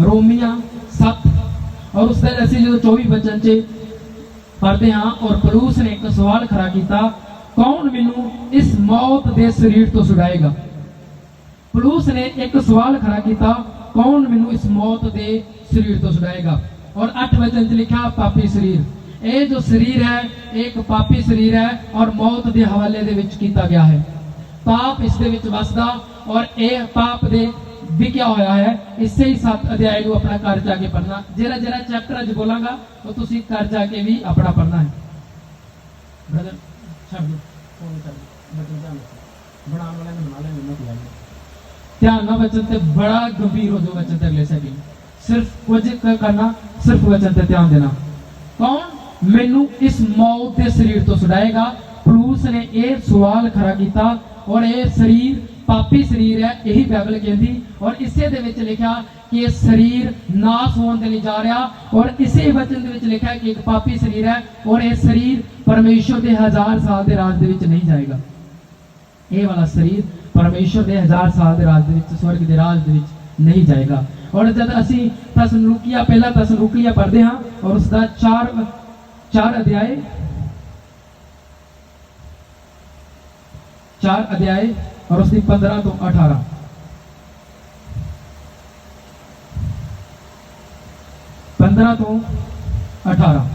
ਰੋਮੀਆਂ 7 ਔਰ ਉਸ ਦੇ ਅਸੀਂ ਜਦੋਂ 24 ਬਚਨ 'ਚ ਪੜ੍ਹਦੇ ਹਾਂ ਔਰ ਪਲੂਸ ਨੇ ਇੱਕ ਸਵਾਲ ਖੜਾ ਕੀਤਾ, ਕੌਣ ਮੈਨੂੰ ਇਸ ਮੌਤ ਦੇ ਸਰੀਰ ਤੋਂ ਛੁਡਾਏਗਾ ਪਲੂਸ ਨੇ ਇੱਕ ਸਵਾਲ ਖੜਾ ਕੀਤਾ, ਕੌਣ ਮੈਨੂੰ ਇਸ ਮੌਤ ਦੇ ਸਰੀਰ ਤੋਂ ਛੁਡਾਏਗਾ ਔਰ 8 ਵਚਨ 'ਚ ਲਿਖਿਆ, ਪਾਪੀ ਸਰੀਰ। ਇਹ ਜੋ ਸਰੀਰ ਹੈ, ਇਹ ਇੱਕ ਪਾਪੀ ਸਰੀਰ ਹੈ ਔਰ ਮੌਤ ਦੇ ਹਵਾਲੇ ਦੇ ਵਿੱਚ ਕੀਤਾ ਗਿਆ ਹੈ। ਪਾਪ ਇਸ ਦੇ ਵਿੱਚ ਵਸਦਾ ਔਰ ਇਹ ਪਾਪ ਦੇ ਵਿਕਿਆ ਹੋਇਆ ਹੈ ਇਸੇ ਹੀ ਸੱਤ ਅਧਿਆਇ ਨੂੰ ਆਪਣਾ ਘਰ ਜਾ ਕੇ ਪੜ੍ਹਨਾ। ਜਿਹੜਾ ਜਿਹੜਾ ਚੈਪਟਰ ਅੱਜ ਬੋਲਾਂਗਾ ਉਹ ਤੁਸੀਂ ਘਰ ਜਾ ਕੇ ਵੀ ਆਪਣਾ ਪੜ੍ਹਨਾ ਹੈ। ਬ੍ਰਦਰ ਦਿਓ। ਫੋਨ ਕਰ ਬਟਨ ਰੱਖੋ ਬਣਾਉਣ ਵਾਲੇ ਨੇ ਬਣਾ ਕੋਈ ਧਿਆਨ ਨਾਲ ਵਚਨ ਤੇ ਬੜਾ ਗੰਭੀਰ ਹੋ ਜੋ ਵਚਨ ਤੇ ਸਿਰਫ ਕੁਝ ਕਰਨਾ ਸਿਰਫ ਵਚਨ ਤੇ ਧਿਆਨ ਦੇਣਾ। ਕੌਣ? ਮੈਨੂੰ ਇਸ ਮੌਤ ਦੇ ਸਰੀਰ ਤੋਂ ਛੁਡਾਏਗਾ ਪਲੂਸ ਨੇ ਇਹ ਸਵਾਲ ਖੜਾ ਕੀਤਾ ਔਰ ਇਹ ਸਰੀਰ ਪਾਪੀ ਸਰੀਰ ਹੈ, ਇਹੀ ਬਾਈਬਲ ਕਹਿੰਦੀ, ਔਰ ਇਸੇ ਦੇ ਵਿੱਚ ਲਿਖਿਆ ਕਿ ਇਹ ਸਰੀਰ ਨਾਸ ਹੋਣ ਦੇ ਲਈ ਜਾ ਰਿਹਾ, ਔਰ ਇਸੇ ਵਚਨ ਦੇ ਵਿੱਚ ਲਿਖਿਆ ਕਿ ਇੱਕ ਪਾਪੀ ਸਰੀਰ ਹੈ, ਔਰ ਇਹ ਸਰੀਰ ਪਰਮੇਸ਼ਵਰ ਦੇ ਹਜ਼ਾਰ ਸਾਲ ਦੇ ਰਾਜ ਦੇ ਵਿੱਚ ਨਹੀਂ ਜਾਏਗਾ। ਇਹ ਵਾਲਾ ਸਰੀਰ ਪਰਮੇਸ਼ਵਰ ਦੇ ਹਜ਼ਾਰ ਸਾਲ ਦੇ ਰਾਜ ਦੇ ਵਿੱਚ, ਸਵਰਗ ਦੇ ਰਾਜ ਦੇ ਵਿੱਚ ਨਹੀਂ ਜਾਏਗਾ। ਔਰ ਜਦ ਅਸੀਂ ਤਸਲੂਕੀਆ, ਪਹਿਲਾ ਤਸਲੂਕੀਆ ਪੜ੍ਹਦੇ ਹਾਂ, ਔਰ ਉਸ ਦਾ 4 4 ਅਧਿਆਏ 4 ਅਧਿਆਏ ਔਰ ਉਸ ਦੀ 15 ਤੋਂ 18 15 ਤੋਂ 18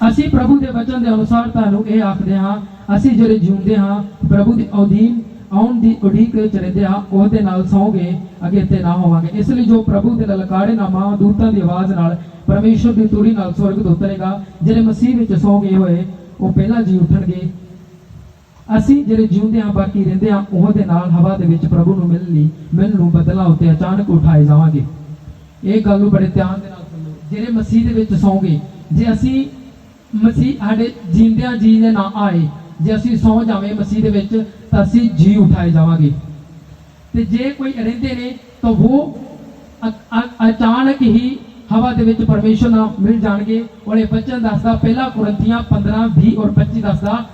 ਅਸੀਂ ਪ੍ਰਭੂ ਦੇ ਵਚਨ ਦੇ ਅਨੁਸਾਰ ਤੁਹਾਨੂੰ ਇਹ ਆਖਦੇ ਹਾਂ ਅਸੀਂ ਜਿਹੜੇ ਜਿਉਂਦੇ ਹਾਂ ਪ੍ਰਭੂ ਦੇ ਅਧੀਨ ਆਉਣ ਦੀ ਉਡੀਕ ਵਿੱਚ ਰਹਿੰਦੇ ਹਾਂ ਉਹਦੇ ਨਾਲ ਸੌਂਗੇ ਅੱਗੇ ਤੇ ਨਾ ਹੋਵਾਂਗੇ ਇਸ ਲਈ ਜੋ ਪ੍ਰਭੂ ਦੇ ਲਲਕਾਰੇ ਨਾਲ ਮਾਂ ਦੂਤਾਂ ਦੀ ਆਵਾਜ਼ ਨਾਲ ਪਰਮੇਸ਼ਵਰ ਦੀ ਤੂਰੀ ਨਾਲ ਸਵਰਗ ਤੋਂ ਉਤਰੇਗਾ ਜਿਹੜੇ ਮਸੀਹ ਵਿੱਚ ਸੌਂ ਗਏ ਹੋਏ ਉਹ ਪਹਿਲਾਂ ਜੀ ਉੱਠਣਗੇ ਅਸੀਂ ਜਿਹੜੇ ਜਿਉਂਦੇ ਹਾਂ, ਬਾਕੀ ਰਹਿੰਦੇ ਹਾਂ, ਉਹਦੇ ਨਾਲ ਹਵਾ ਦੇ ਵਿੱਚ ਪ੍ਰਭੂ ਨੂੰ ਮਿਲਣ ਲਈ, ਮਿਲਣ ਨੂੰ ਬਦਲਾ ਉੱਤੇ ਅਚਾਨਕ ਉਠਾਏ ਜਾਵਾਂਗੇ। ਇਹ ਗੱਲ ਨੂੰ ਬੜੇ ਧਿਆਨ ਦੇ ਨਾਲ ਸੁਣੋ। ਜਿਹੜੇ ਮਸੀਹ ਦੇ ਵਿੱਚ ਸੌਂਗੇ, ਜੇ ਅਸੀਂ ਮਸੀਹ ਸਾਡੇ ਜਿੰਦਿਆਂ ਜੀ ਦੇ ਨਾ ਆਏ, ਜੇ ਅਸੀਂ ਸੌ ਜਾਵੇਂ ਮਸੀਹ ਦੇ ਵਿੱਚ, ਤਾਂ ਅਸੀਂ ਜੀ ਉਠਾਏ ਜਾਵਾਂਗੇ। ਤੇ ਜੇ ਕੋਈ ਰਹਿੰਦੇ ਨੇ, ਤਾਂ ਉਹ ਅਚਾਨਕ ਹੀ ਹਵਾ ਦੇ ਵਿੱਚ ਪਰਮੇਸ਼ਰ ਨਾਲ ਮਿਲ ਜਾਣਗੇ। ਔਰ ਇਹ ਬਚਨ ਦੱਸਦਾ, ਪਹਿਲਾ ਕੁਰੰਥੀਆਂ 15 20 ਔਰ 25 ਦੱਸਦਾ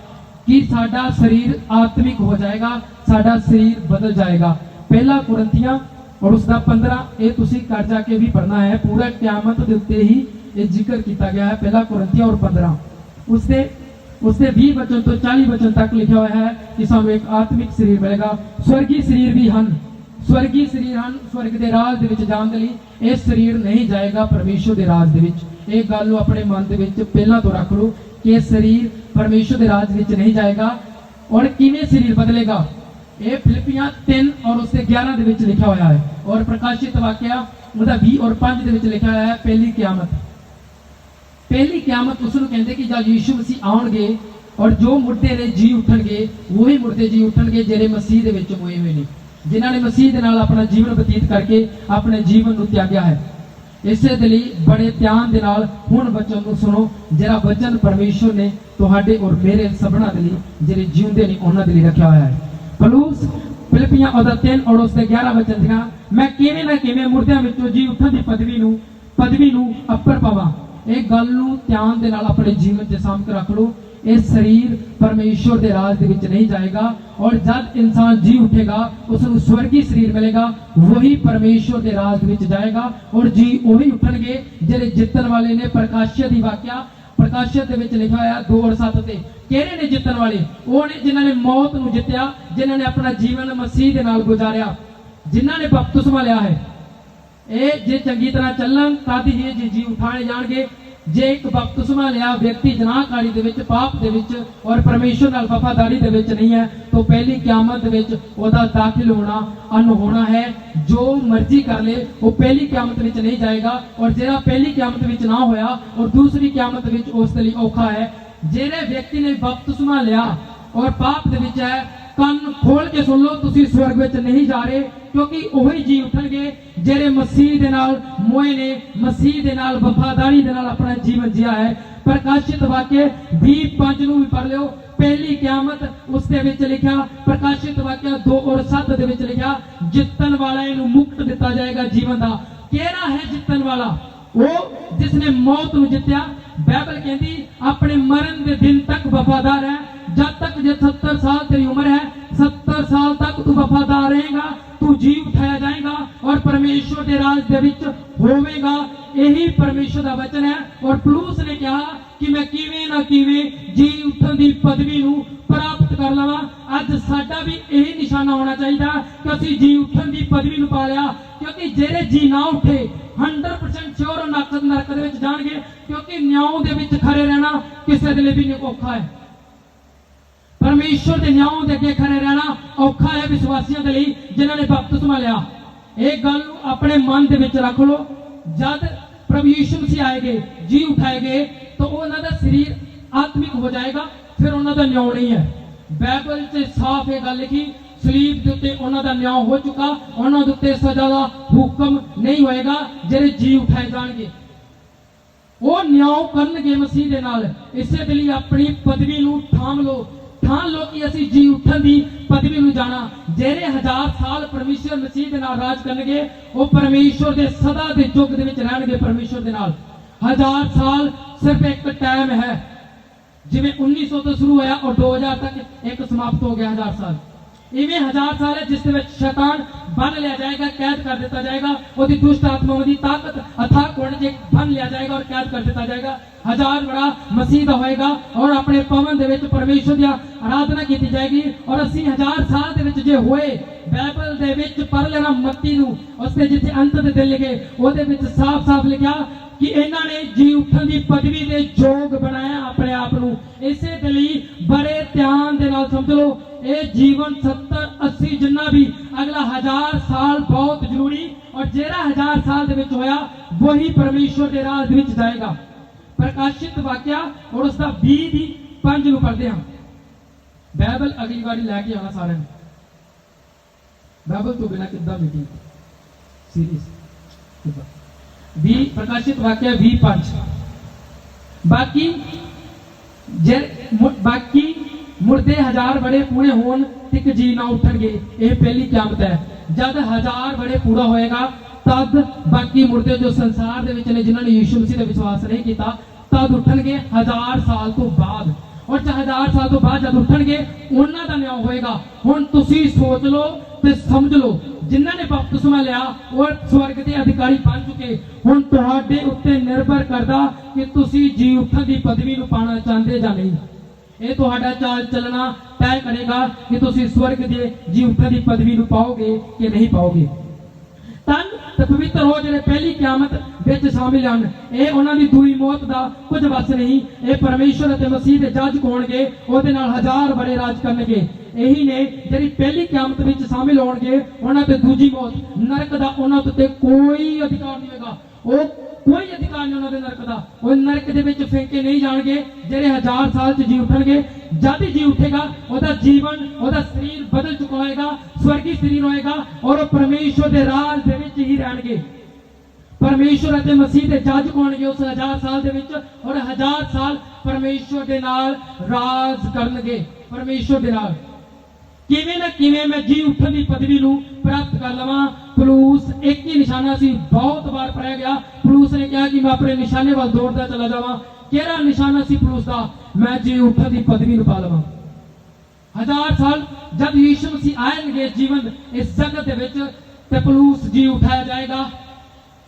ਕਿ ਸਾਡਾ ਸਰੀਰ ਆਤਮਿਕ ਹੋ ਜਾਏਗਾ, ਸਾਡਾ ਸਰੀਰ ਬਦਲ ਜਾਏਗਾ। ਪਹਿਲਾ ਕੁਰੰਥੀਆਂ, ਔਰ ਉਸ ਦਾ 15 ਇਹ ਤੁਸੀਂ ਘਰ ਜਾ ਕੇ ਵੀ ਪੜ੍ਹਨਾ ਹੈ। ਪੂਰਾ ਕਿਆਮਤ ਦੇ ਉੱਤੇ ਹੀ ਇਹ ਜ਼ਿਕਰ ਕੀਤਾ ਗਿਆ ਹੈ, ਪਹਿਲਾ ਕੁਰੰਥੀਆਂ ਔਰ 15 ਉਸਦੇ ਉਸਦੇ ਉਸ ਦੇ 20 ਬਚਨ ਤੋਂ 40 ਵਚਨ ਤੱਕ ਲਿਖਿਆ ਹੋਇਆ ਹੈ ਕਿ ਸਾਨੂੰ ਇੱਕ ਆਤਮਿਕ ਸਰੀਰ ਮਿਲੇਗਾ। ਸਵਰਗੀ ਸਰੀਰ ਵੀ ਹਨ। ਸਵਰਗੀ ਸਰੀਰ ਹਨ, ਸਵਰਗ ਦੇ ਰਾਜ ਦੇ ਵਿੱਚ ਜਾਣ ਦੇ ਲਈ ਇਹ ਸਰੀਰ ਨਹੀਂ ਜਾਏਗਾ ਪਰਮੇਸ਼ਰ ਦੇ ਰਾਜ ਦੇ ਵਿੱਚ। ਇਹ ਗੱਲ ਨੂੰ ਆਪਣੇ ਮਨ ਦੇ ਵਿੱਚ ਪਹਿਲਾਂ ਤੋਂ ਰੱਖ ਲਓ। ਕਿ ਸਰੀਰ ਪਰਮੇਸ਼ਰ ਦੇ ਰਾਜ ਵਿੱਚ ਨਹੀਂ ਜਾਏਗਾ ਔਰ ਕਿਵੇਂ ਸਰੀਰ ਬਦਲੇਗਾ? ਇਹ ਫਿਲਿਪੀਆਂ 3 ਔਰ ਉਸਦੇ 11 ਦੇ ਵਿੱਚ ਲਿਖਿਆ ਹੋਇਆ ਹੈ ਔਰ ਪ੍ਰਕਾਸ਼ਿਤ ਵਾਕਿਆ ਉਹਦਾ 20 ਔਰ 5 ਦੇ ਵਿੱਚ ਲਿਖਿਆ ਹੋਇਆ ਹੈ, ਪਹਿਲੀ ਕਿਆਮਤ। ਪਹਿਲੀ ਕਿਆਮਤ ਉਸ ਨੂੰ ਕਹਿੰਦੇ ਕਿ ਜਦ ਯੀਸ਼ੂ ਮਸੀਹ ਆਉਣਗੇ ਔਰ ਜੋ ਮੁਰਦੇ ਨੇ ਜੀ ਉੱਠਣਗੇ, ਉਹੀ ਮੁਰਦੇ ਜੀ ਉੱਠਣਗੇ ਜਿਹੜੇ ਮਸੀਹ ਦੇ ਵਿੱਚ ਹੋਏ ਹੋਏ ਨੇ, ਜਿਨ੍ਹਾਂ ਨੇ ਮਸੀਹ ਦੇ ਨਾਲ ਆਪਣਾ ਜੀਵਨ ਬਤੀਤ ਕਰਕੇ ਆਪਣੇ ਜੀਵਨ ਨੂੰ ਤਿਆਗਿਆ ਹੈ। ਇਸੇ ਦੇ ਲਈ ਬੜੇ ਧਿਆਨ ਦੇ ਨਾਲ ਹੁਣ ਬਚਨ ਨੂੰ ਸੁਣੋ, ਜਿਹੜਾ ਬਚਨ ਪਰਮੇਸ਼ਵਰ ਨੇ ਤੁਹਾਡੇ ਔਰ ਮੇਰੇ ਸਭਨਾ ਦੇ ਲਈ, ਜਿਹੜੇ ਜਿਉਂਦੇ ਨੇ ਉਹਨਾਂ ਦੇ ਲਈ ਰੱਖਿਆ ਹੋਇਆ ਹੈ। ਪਲੂਸ, ਫਿਲਪੀਆਂ ਉਹਦਾ 3 ਔਰ ਉਸਦੇ 11 ਵਚਨ ਦਿਖਾ ਮੈਂ ਕਿਵੇਂ ਨਾ ਕਿਵੇਂ ਮੁਰਦਿਆਂ ਵਿੱਚੋਂ ਜੀ ਉੱਠਣ ਦੀ ਪਦਵੀ ਨੂੰ ਪਦਵੀ ਨੂੰ ਅੱਪਰ ਪਾਵਾਂ। ਇਹ ਗੱਲ ਨੂੰ ਧਿਆਨ ਦੇ ਨਾਲ ਆਪਣੇ ਜੀਵਨ 'ਚ ਸਾਂਭ ਕੇ ਰੱਖ ਲਓ। ਇਹ ਸਰੀਰ ਪਰਮੇਸ਼ਵਰ ਦੇ ਰਾਜ ਦੇ ਵਿੱਚ ਨਹੀਂ ਜਾਏਗਾ ਔਰ ਜਦ ਇਨਸਾਨ ਜੀ ਉੱਠੇਗਾ ਉਸ ਨੂੰ ਸਵਰਗੀ ਸਰੀਰ ਮਿਲੇਗਾ ਵਹੀ ਪਰਮੇਸ਼ਵਰ ਦੇ ਰਾਜ ਦੇ ਵਿੱਚ ਜਾਏਗਾ ਔਰ ਜੀ ਉਹੀ ਉੱਠਣਗੇ ਜਿਹੜੇ ਜਿੱਤਣ ਵਾਲੇ ਨੇ ਪ੍ਰਕਾਸ਼ਿਆ ਦੀ ਵਾਕਿਆ। ਪ੍ਰਕਾਸ਼ਿਤ ਦੇ ਵਿੱਚ ਲਿਖਿਆ ਹੋਇਆ 2 ਔਰ 7 ਤੇ, ਕਿਹੜੇ ਨੇ ਜਿੱਤਣ ਵਾਲੇ? ਉਹ ਨੇ ਜਿਨ੍ਹਾਂ ਨੇ ਮੌਤ ਨੂੰ ਜਿੱਤਿਆ, ਜਿਨ੍ਹਾਂ ਨੇ ਆਪਣਾ ਜੀਵਨ ਮਸੀਹ ਦੇ ਨਾਲ ਗੁਜ਼ਾਰਿਆ, ਜਿਨ੍ਹਾਂ ਨੇ ਬਪਤਿਸਮਾ ਲਿਆ ਹੈ। ਇਹ ਜੇ ਚੰਗੀ ਤਰ੍ਹਾਂ ਚੱਲਣ, ਤਦ ਹੀ ਇਹ ਜੀ- ਜੀ ਉਠਾਣੇ ਜਾਣਗੇ। ਜੇ ਇੱਕ ਬਪਤਿਸਮਾ ਲਿਆ, ਵਿਅਕਤੀ ਜਨਾਹਕਾਰੀ ਦੇ ਵਿੱਚ, ਪਾਪ ਦੇ ਵਿੱਚ ਔਰ ਪਰਮੇਸ਼ਰ ਨਾਲ ਵਫਾਦਾਰੀ ਦੇ ਵਿੱਚ ਨਹੀਂ ਹੈ, ਤਾਂ ਪਹਿਲੀ ਕਿਆਮਤ ਦੇ ਵਿੱਚ ਉਹਦਾ ਦਾਖਲ ਹੋਣਾ, ਅਨ ਹੋਣਾ ਹੈ। ਜੋ ਮਰਜ਼ੀ ਕਰ ਲੇ, ਉਹ ਪਹਿਲੀ ਕਿਆਮਤ ਵਿੱਚ ਨਹੀਂ ਜਾਏਗਾ ਔਰ ਜਿਹੜਾ ਪਹਿਲੀ ਕਿਆਮਤ ਵਿੱਚ ਨਾ ਹੋਇਆ ਔਰ ਦੂਸਰੀ ਕਿਆਮਤ ਵਿੱਚ ਉਸ ਲਈ ਔਖਾ ਹੈ। ਜਿਹੜੇ ਵਿਅਕਤੀ ਨੇ ਬਪਤਿਸਮਾ ਲਿਆ ਔਰ ਪਾਪ ਦੇ ਵਿੱਚ ਹੈ, ਕੰਨ ਖੋਲ ਕੇ ਸੁਣ ਲਓ, ਤੁਸੀਂ ਸਵਰਗ ਵਿੱਚ ਨਹੀਂ ਜਾ ਰਹੇ। ਕਿਉਂਕਿ ਉਹੀ ਜੀ ਉੱਠਣਗੇ ਜਿਹੜੇ ਮਸੀਹ ਦੇ ਨਾਲ ਮੋਏ ਨੇ ਮਸੀਹ ਦੇ ਨਾਲ ਵਫਾਦਾਰੀ ਦੇ ਨਾਲ ਆਪਣਾ ਜੀਵਨ ਜਿਆ ਹੈ ਪ੍ਰਕਾਸ਼ਿਤ ਵਾਕਿਆ 25 ਨੂੰ ਵੀ ਪੜ੍ਹ ਲਿਓ ਪਹਿਲੀ ਕਿਆਮਤ ਉਸ ਦੇ ਵਿੱਚ ਲਿਖਿਆ ਪ੍ਰਕਾਸ਼ਿਤ ਵਾਕਿਆ 2 ਔਰ 7 ਦੇ ਵਿੱਚ ਲਿਖਿਆ ਜਿੱਤਣ ਵਾਲੇ ਨੂੰ ਮੁਕਤ ਦਿੱਤਾ ਜਾਏਗਾ ਜੀਵਨ ਦਾ ਕਿਹੜਾ ਹੈ ਜਿੱਤਣ ਵਾਲਾ ਉਹ ਜਿਸ ਨੇ ਮੌਤ ਨੂੰ ਜਿੱਤਿਆ ਬਾਈਬਲ ਕਹਿੰਦੀ ਆਪਣੇ ਮਰਨ ਦੇ ਦਿਨ ਤੱਕ ਵਫਾਦਾਰ ਹੈ ਜਦ ਤੱਕ ਜੇ 70 ਸਾਲ ਤੇਰੀ ਉਮਰ ਹੈ 70 ਸਾਲ ਤੱਕ ਤੂੰ ਵਫਾਦਾਰ ਰਹੇਗਾ ਤੂੰ ਜੀ ਉਠਾਇਆ ਜਾਏਗਾ ਔਰ ਪਰਮੇਸ਼ਵਰ ਦੇ ਰਾਜ ਦੇ ਵਿੱਚ ਹੋਵੇਗਾ ਇਹੀ ਪਰਮੇਸ਼ਵਰ ਦਾ ਵਚਨ ਹੈ ਔਰ ਪਲੂਸ ਨੇ ਕਿਹਾ ਕਿ ਮੈਂ ਕਿਵੇਂ ਨਾ ਕਿਵੇਂ ਜੀ ਉੱਠਣ ਦੀ ਪਦਵੀ ਨੂੰ ਪ੍ਰਾਪਤ ਕਰ ਲਵਾਂ ਅੱਜ ਸਾਡਾ ਵੀ ਇਹ ਨਿਸ਼ਾਨਾ ਹੋਣਾ ਚਾਹੀਦਾ ਕਿ ਅਸੀਂ ਜੀ ਉੱਠਣ ਦੀ ਪਦਵੀ ਨੂੰ ਪਾ ਲਿਆ ਕਿਉਂਕਿ ਜਿਹੜੇ ਜੀ ਨਾ ਉੱਠੇ 100% ਸ਼ੋਰ ਨਰਕ ਦੇ ਵਿੱਚ ਜਾਣਗੇ ਕਿਉਂਕਿ ਨਿਆਂ ਦੇ ਵਿੱਚ ਖੜੇ ਰਹਿਣਾ ਕਿਸੇ ਦੇ ਲਈ ਵੀ ਨਹੀਂ ਹੈ ਪਰਮੇਸ਼ਵਰ ਦੇ ਨਿਆਂ ਦੇ ਅੱਗੇ ਖੜੇ ਰਹਿਣਾ ਔਖਾ ਹੈ ਵਿਸ਼ਵਾਸੀਆਂ ਦੇ ਲਈ, ਜਿਨ੍ਹਾਂ ਨੇ ਬਪਤਿਸਮਾ ਲਿਆ। ਇਹ ਗੱਲ ਨੂੰ ਆਪਣੇ ਮਨ ਦੇ ਵਿੱਚ ਰੱਖ ਲਓ। ਜਦ ਪ੍ਰਭੂ ਯੀਸ਼ੂ ਮਸੀਹ ਆਏਗੇ ਜੀ ਉਠਾਏਗੇ, ਤਾਂ ਉਹਨਾਂ ਦਾ ਸਰੀਰ ਆਤਮਿਕ ਹੋ ਜਾਏਗਾ, ਫਿਰ ਉਹਨਾਂ ਦਾ ਨਿਆਂ ਨਹੀਂ ਹੈ। ਬਾਈਬਲ 'ਚ ਸਾਫ਼ ਇਹ ਗੱਲ ਲਿਖੀ, ਸਲੀਬ ਦੇ ਉੱਤੇ ਉਹਨਾਂ ਦਾ ਨਿਆਂ ਹੋ ਚੁੱਕਾ, ਉਹਨਾਂ ਦੇ ਉੱਤੇ ਸਜ਼ਾ ਦਾ ਹੁਕਮ ਨਹੀਂ ਹੋਏਗਾ, ਜਿਹੜੇ ਜੀ ਉਠਾਏ ਜਾਣਗੇ। ਉਹ ਨਿਆਂ ਕਰਨਗੇ ਮਸੀਹ ਦੇ ਨਾਲ। ਇਸੇ ਦੇ ਲਈ ਆਪਣੀ ਪਦਵੀ ਨੂੰ ਥਾਮ ਲਓ। ਠਾਣ ਲਓ ਅਸੀਂ ਜੀ ਉੱਠਣ ਦੀ ਪਦਵੀ ਨੂੰ ਜਾਣਾ। ਜਿਹੜੇ ਹਜ਼ਾਰ ਸਾਲ ਪਰਮੇਸ਼ਰ ਮਸੀਹ ਦੇ ਨਾਲ ਰਾਜ ਕਰਨਗੇ, ਉਹ ਪਰਮੇਸ਼ਰ ਦੇ ਸਦਾ ਦੇ ਯੁੱਗ ਦੇ ਵਿੱਚ ਰਹਿਣਗੇ ਪਰਮੇਸ਼ਰ ਦੇ ਨਾਲ। ਹਜ਼ਾਰ ਸਾਲ ਸਿਰਫ ਇੱਕ ਟਾਈਮ ਹੈ। ਜਿਵੇਂ 1900 ਤੋਂ ਸ਼ੁਰੂ ਹੋਇਆ ਔਰ 2000 ਤੱਕ ਇੱਕ ਸਮਾਪਤ ਹੋ ਗਿਆ ਹਜ਼ਾਰ ਸਾਲ। ਇਵੇਂ ਹਜ਼ਾਰ ਸਾਲ ਹੈ ਜਿਸ ਦੇ ਵਿੱਚ ਸ਼ੈਤਾਨ ਬੰਨ ਲਿਆ ਜਾਏਗਾ ਕੈਦ ਕਰ ਦਿੱਤਾ ਜਾਏਗਾ ਉਹਦੀ ਦੁਸ਼ਟ ਆਤਮਾਵਾਂ ਦੀ ਤਾਕਤ ਅਥਾਹ ਕੋਣ ਜੇ ਬੰਨ ਲਿਆ ਜਾਏਗਾ ਔਰ ਕੈਦ ਕਰ ਦਿੱਤਾ ਜਾਏਗਾ ਹਜ਼ਾਰ ਬੜਾ ਮਸੀਹ ਦਾ ਹੋਏਗਾ ਔਰ ਆਪਣੇ ਪਵਨ ਦੇ ਵਿੱਚ ਪਰਮੇਸ਼ਰ ਦੀ ਆਰਾਧਨਾ ਕੀਤੀ ਜਾਏਗੀ ਔਰ ਅਸੀਂ ਹਜ਼ਾਰ ਸਾਲ ਦੇ ਵਿੱਚ ਜੇ ਹੋਏ ਬਾਈਬਲ ਦੇ ਵਿੱਚ ਪੜ੍ਹ ਲੈਣਾ ਮੱਤੀ ਨੂੰ ਉਸ ਤੇ ਜਿੱਥੇ ਅੰਤ ਦੇ ਦਿਨ ਲਿਖੇ ਉਹਦੇ ਵਿੱਚ ਸਾਫ਼-ਸਾਫ਼ ਲਿਖਿਆ ਕਿ ਇਹਨਾਂ ਨੇ ਜੀ ਉੱਠਣ ਦੀ ਪਦਵੀ ਦੇ ਯੋਗ ਬਣਾਇਆ ਆਪਣੇ ਆਪ ਨੂੰ ਇਸੇ ਦੇ ਲਈ ਬੜੇ ਧਿਆਨ ਦੇ ਨਾਲ ਸਮਝ ਲਓ ਇਹ ਜੀਵਨ 70 80 ਜਿੰਨਾ ਵੀ ਅਗਲਾ ਹਜ਼ਾਰ ਸਾਲ ਬਹੁਤ ਜ਼ਰੂਰੀ ਔਰ ਜਿਹੜਾ ਹਜ਼ਾਰ ਸਾਲ ਦੇ ਵਿੱਚ ਹੋਇਆ, ਵਹੀ ਪਰਮੇਸ਼ਵਰ ਦੇ ਰਾਜ ਵਿੱਚ ਜਾਏਗਾ। ਪ੍ਰਕਾਸ਼ਿਤ ਵਾਕਿਆ ਔਰ ਉਸ ਦਾ 20 ਦੀ 5 ਨੂੰ ਪੜ੍ਹਦੇ ਹਾਂ। ਬਾਈਬਲ ਅਗਲੀ ਵਾਰੀ ਲੈ ਕੇ ਆਉਣਾ ਸਾਰਿਆਂ ਨੂੰ। ਬਾਈਬਲ ਤੋਂ ਬਿਨਾ ਕਿੱਦਾਂ ਮੀਟਿੰਗ ਸੀਰੀਜ਼ 20 ਪ੍ਰਕਾਸ਼ਿਤ ਵਾਕਿਆ 20 5 ਬਾਕੀ, ਜੇ ਬਾਕੀ ਮੁਰਦੇ ਹਜ਼ਾਰ ਬੜੇ ਪੂਰੇ ਹੋਣ ਤਿਕ ਜੀ ਨਾ ਉੱਠਣਗੇ। ਇਹ ਪਹਿਲੀ ਕਿਆਮਤ ਹੈ। ਜਦ ਹਜ਼ਾਰ ਬੜੇ ਪੂਰਾ ਹੋਏਗਾ, ਤਦ ਬਾਕੀ ਮੁਰਦੇ ਜੋ ਸੰਸਾਰ ਦੇ ਵਿੱਚ ਨੇ, ਜਿਨ੍ਹਾਂ ਨੇ ਯੀਸ਼ੂ ਮਸੀਹ ਤੇ ਵਿਸ਼ਵਾਸ ਨਹੀਂ ਕੀਤਾ, ਤਦ ਉੱਠਣਗੇ ਹਜ਼ਾਰ ਸਾਲ ਤੋਂ ਬਾਅਦ। ਔਰ ਜੇ ਸਾਲ ਤੋਂ ਬਾਅਦ ਜਦ ਉੱਠਣਗੇ, ਉਹਨਾਂ ਦਾ ਨਿਆਂ ਹੋਏਗਾ। ਹੁਣ ਤੁਸੀਂ ਸੋਚ ਲਓ ਤੇ ਸਮਝ ਲਓ। ਜਿਨ੍ਹਾਂ ਨੇ ਬਪਤਿਸਮਾ ਲਿਆ, ਉਹ ਸਵਰਗ ਦੇ ਅਧਿਕਾਰੀ ਬਣ ਚੁੱਕੇ। ਹੁਣ ਤੁਹਾਡੇ ਉੱਤੇ ਨਿਰਭਰ ਕਰਦਾ ਕਿ ਤੁਸੀਂ ਜੀ ਉੱਠਣ ਦੀ ਪਦਵੀ ਨੂੰ ਪਾਣਾ ਚਾਹੁੰਦੇ ਜਾਂ ਨਹੀਂ। ਇਹ ਤੁਹਾਡਾ ਚਾਲ ਚੱਲਣਾ ਤੈਅ ਕਰੇਗਾ ਕਿ ਤੁਸੀਂ ਸਵਰਗ ਦੇ ਜੀ ਦੀ ਪਦਵੀ ਨੂੰ ਪਾਓਗੇ ਕਿ ਨਹੀਂ ਪਾਓਗੇ। ਤਨ ਤੇ ਪਵਿੱਤਰ ਹੋ ਜਿਹੜੇ ਪਹਿਲੀ ਕਿਆਮਤ ਵਿੱਚ ਸ਼ਾਮਿਲ ਹਨ, ਇਹ ਉਹਨਾਂ ਦੀ ਦੂਈ ਮੌਤ ਦਾ ਕੁਝ ਵਸ ਨਹੀਂ, ਇਹ ਪਰਮੇਸ਼ਰ ਅਤੇ ਮਸੀਹ ਦੇ ਜੱਜ ਹੋਣਗੇ, ਉਹਦੇ ਨਾਲ ਹਜ਼ਾਰ ਬੜੇ ਰਾਜ ਕਰਨਗੇ। ਇਹੀ ਨੇ ਜਿਹੜੀ ਪਹਿਲੀ ਕਿਆਮਤ ਵਿੱਚ ਸ਼ਾਮਿਲ ਹੋਣਗੇ, ਉਹਨਾਂ ਤੇ ਦੂਜੀ ਮੌਤ, ਨਰਕ ਦਾ ਉਹਨਾਂ ਉੱਤੇ ਕੋਈ ਅਧਿਕਾਰ ਨਹੀਂ ਹੋਵੇਗਾ ਉਹ ਕੋਈ ਅਧਿਕਾਰ ਨਹੀਂ ਉਹਨਾਂ ਦੇ ਨਰਕ ਦਾ। ਉਹ ਨਰਕ ਦੇ ਵਿੱਚ ਫੇਂਕੇ ਨਹੀਂ ਜਾਣਗੇ, ਜਿਹੜੇ ਹਜ਼ਾਰ ਸਾਲ ਚ ਜੀ ਉੱਠਣਗੇ। ਜਦ ਹੀ ਜੀ ਉੱਠੇਗਾ, ਉਹਦਾ ਜੀਵਨ, ਉਹਦਾ ਸਰੀਰ ਬਦਲ ਚੁੱਕਾ ਹੋਏਗਾ, ਸਵਰਗੀ ਸਰੀਰ ਹੋਏਗਾ ਔਰ ਉਹ ਪਰਮੇਸ਼ਵਰ ਦੇ ਰਾਜ ਦੇ ਵਿੱਚ ਹੀ ਰਹਿਣਗੇ। ਪਰਮੇਸ਼ਵਰ ਅਤੇ ਮਸੀਹ ਦੇ ਜੱਜ ਹੋਣਗੇ ਉਸ ਹਜ਼ਾਰ ਸਾਲ ਦੇ ਵਿੱਚ? ਔਰ ਹਜ਼ਾਰ ਸਾਲ ਪਰਮੇਸ਼ਵਰ ਦੇ ਨਾਲ ਰਾਜ ਕਰਨਗੇ। ਪਰਮੇਸ਼ਵਰ ਦੇ ਨਾਲ। ਕਿਵੇਂ ਨਾ ਕਿਵੇਂ ਮੈਂ ਜੀ ਉੱਠਣ ਦੀ ਪਦਵੀ ਨੂੰ ਪ੍ਰਾਪਤ ਕਰ ਲਵਾਂ। ਪਲੂਸ ਇੱਕ ਹੀ ਨਿਸ਼ਾਨਾ ਸੀ, ਬਹੁਤ ਵਾਰ ਪੜਿਆ ਗਿਆ। ਪੁਲੂਸ ਨੇ ਕਿਹਾ ਕਿ ਮੈਂ ਆਪਣੇ ਨਿਸ਼ਾਨੇ ਵੱਲ ਦੌੜਦਾ ਚਲਾ ਜਾਵਾਂ। ਕਿਹੜਾ ਨਿਸ਼ਾਨਾ ਸੀ ਪੁਲੂਸ ਦਾ? ਮੈਂ ਜੀ ਉੱਠਣ ਦੀ ਪਦਵੀ ਨੂੰ ਪਾ ਲਵਾਂ। ਹਜ਼ਾਰ ਸਾਲ ਜਦ ਯੀਸ਼ੂ ਮਸੀਹ ਆਏਂਗੇ ਜੀਵਨ ਇਸ ਜਗਤ ਦੇ ਵਿੱਚ, ਤੇ ਪੁਲੂਸ ਜੀ ਉਠਾਇਆ ਜਾਏਗਾ।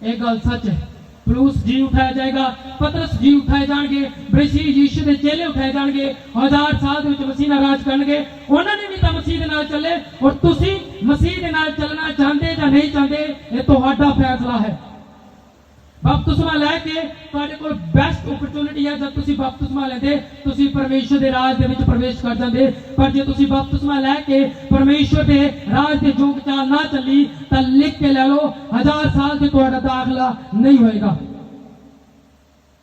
ਇਹ ਗੱਲ ਸੱਚ ਹੈ। ਪਲੂਸ ਜੀ ਉਠਾਇਆ ਜਾਏਗਾ ਪਤਰਸ ਜੀ ਉਠਾਏ ਜਾਣਗੇ ਬ੍ਰਿਸ਼ੀ ਯੀਸ਼ੂ ਦੇ ਚੇਲੇ ਉਠਾਏ ਜਾਣਗੇ ਹਜ਼ਾਰ ਸਾਲ ਦੇ ਵਿੱਚ ਮਸੀਹ ਨਾਲ ਰਾਜ ਕਰਨਗੇ ਉਹਨਾਂ ਨੇ ਵੀ ਤਾਂ ਮਸੀਹ ਦੇ ਨਾਲ ਚੱਲੇ ਔਰ ਤੁਸੀਂ ਮਸੀਹ ਦੇ ਨਾਲ ਚੱਲਣਾ ਚਾਹੁੰਦੇ ਜਾਂ ਨਹੀਂ ਚਾਹੁੰਦੇ ਇਹ ਤੁਹਾਡਾ ਫੈਸਲਾ ਹੈ ਬਪਤਿਸਮਾ ਲੈ ਕੇ ਤੁਹਾਡੇ ਕੋਲ ਬੈਸਟ ਓਪਰਚੁਨਿਟੀ ਹੈ ਜਦ ਤੁਸੀਂ ਬਪਤਿਸਮਾ ਲੈਂਦੇ ਤੁਸੀਂ ਪਰਮੇਸ਼ਰ ਦੇ ਰਾਜ ਦੇ ਵਿੱਚ ਪ੍ਰਵੇਸ਼ ਕਰ ਜਾਂਦੇ ਪਰ ਜੇ ਤੁਸੀਂ ਬਪਤਿਸਮਾ ਲੈ ਕੇ ਪਰਮੇਸ਼ਰ ਦੇ ਰਾਜ ਦੇ ਯੋਗ ਚਾਲ ਨਾ ਚੱਲੀ ਤਾਂ ਲਿਖ ਕੇ ਲੈ ਲਓ ਹਜ਼ਾਰ ਸਾਲ ਤੇ ਤੁਹਾਡਾ ਦਾਖਲਾ ਨਹੀਂ ਹੋਏਗਾ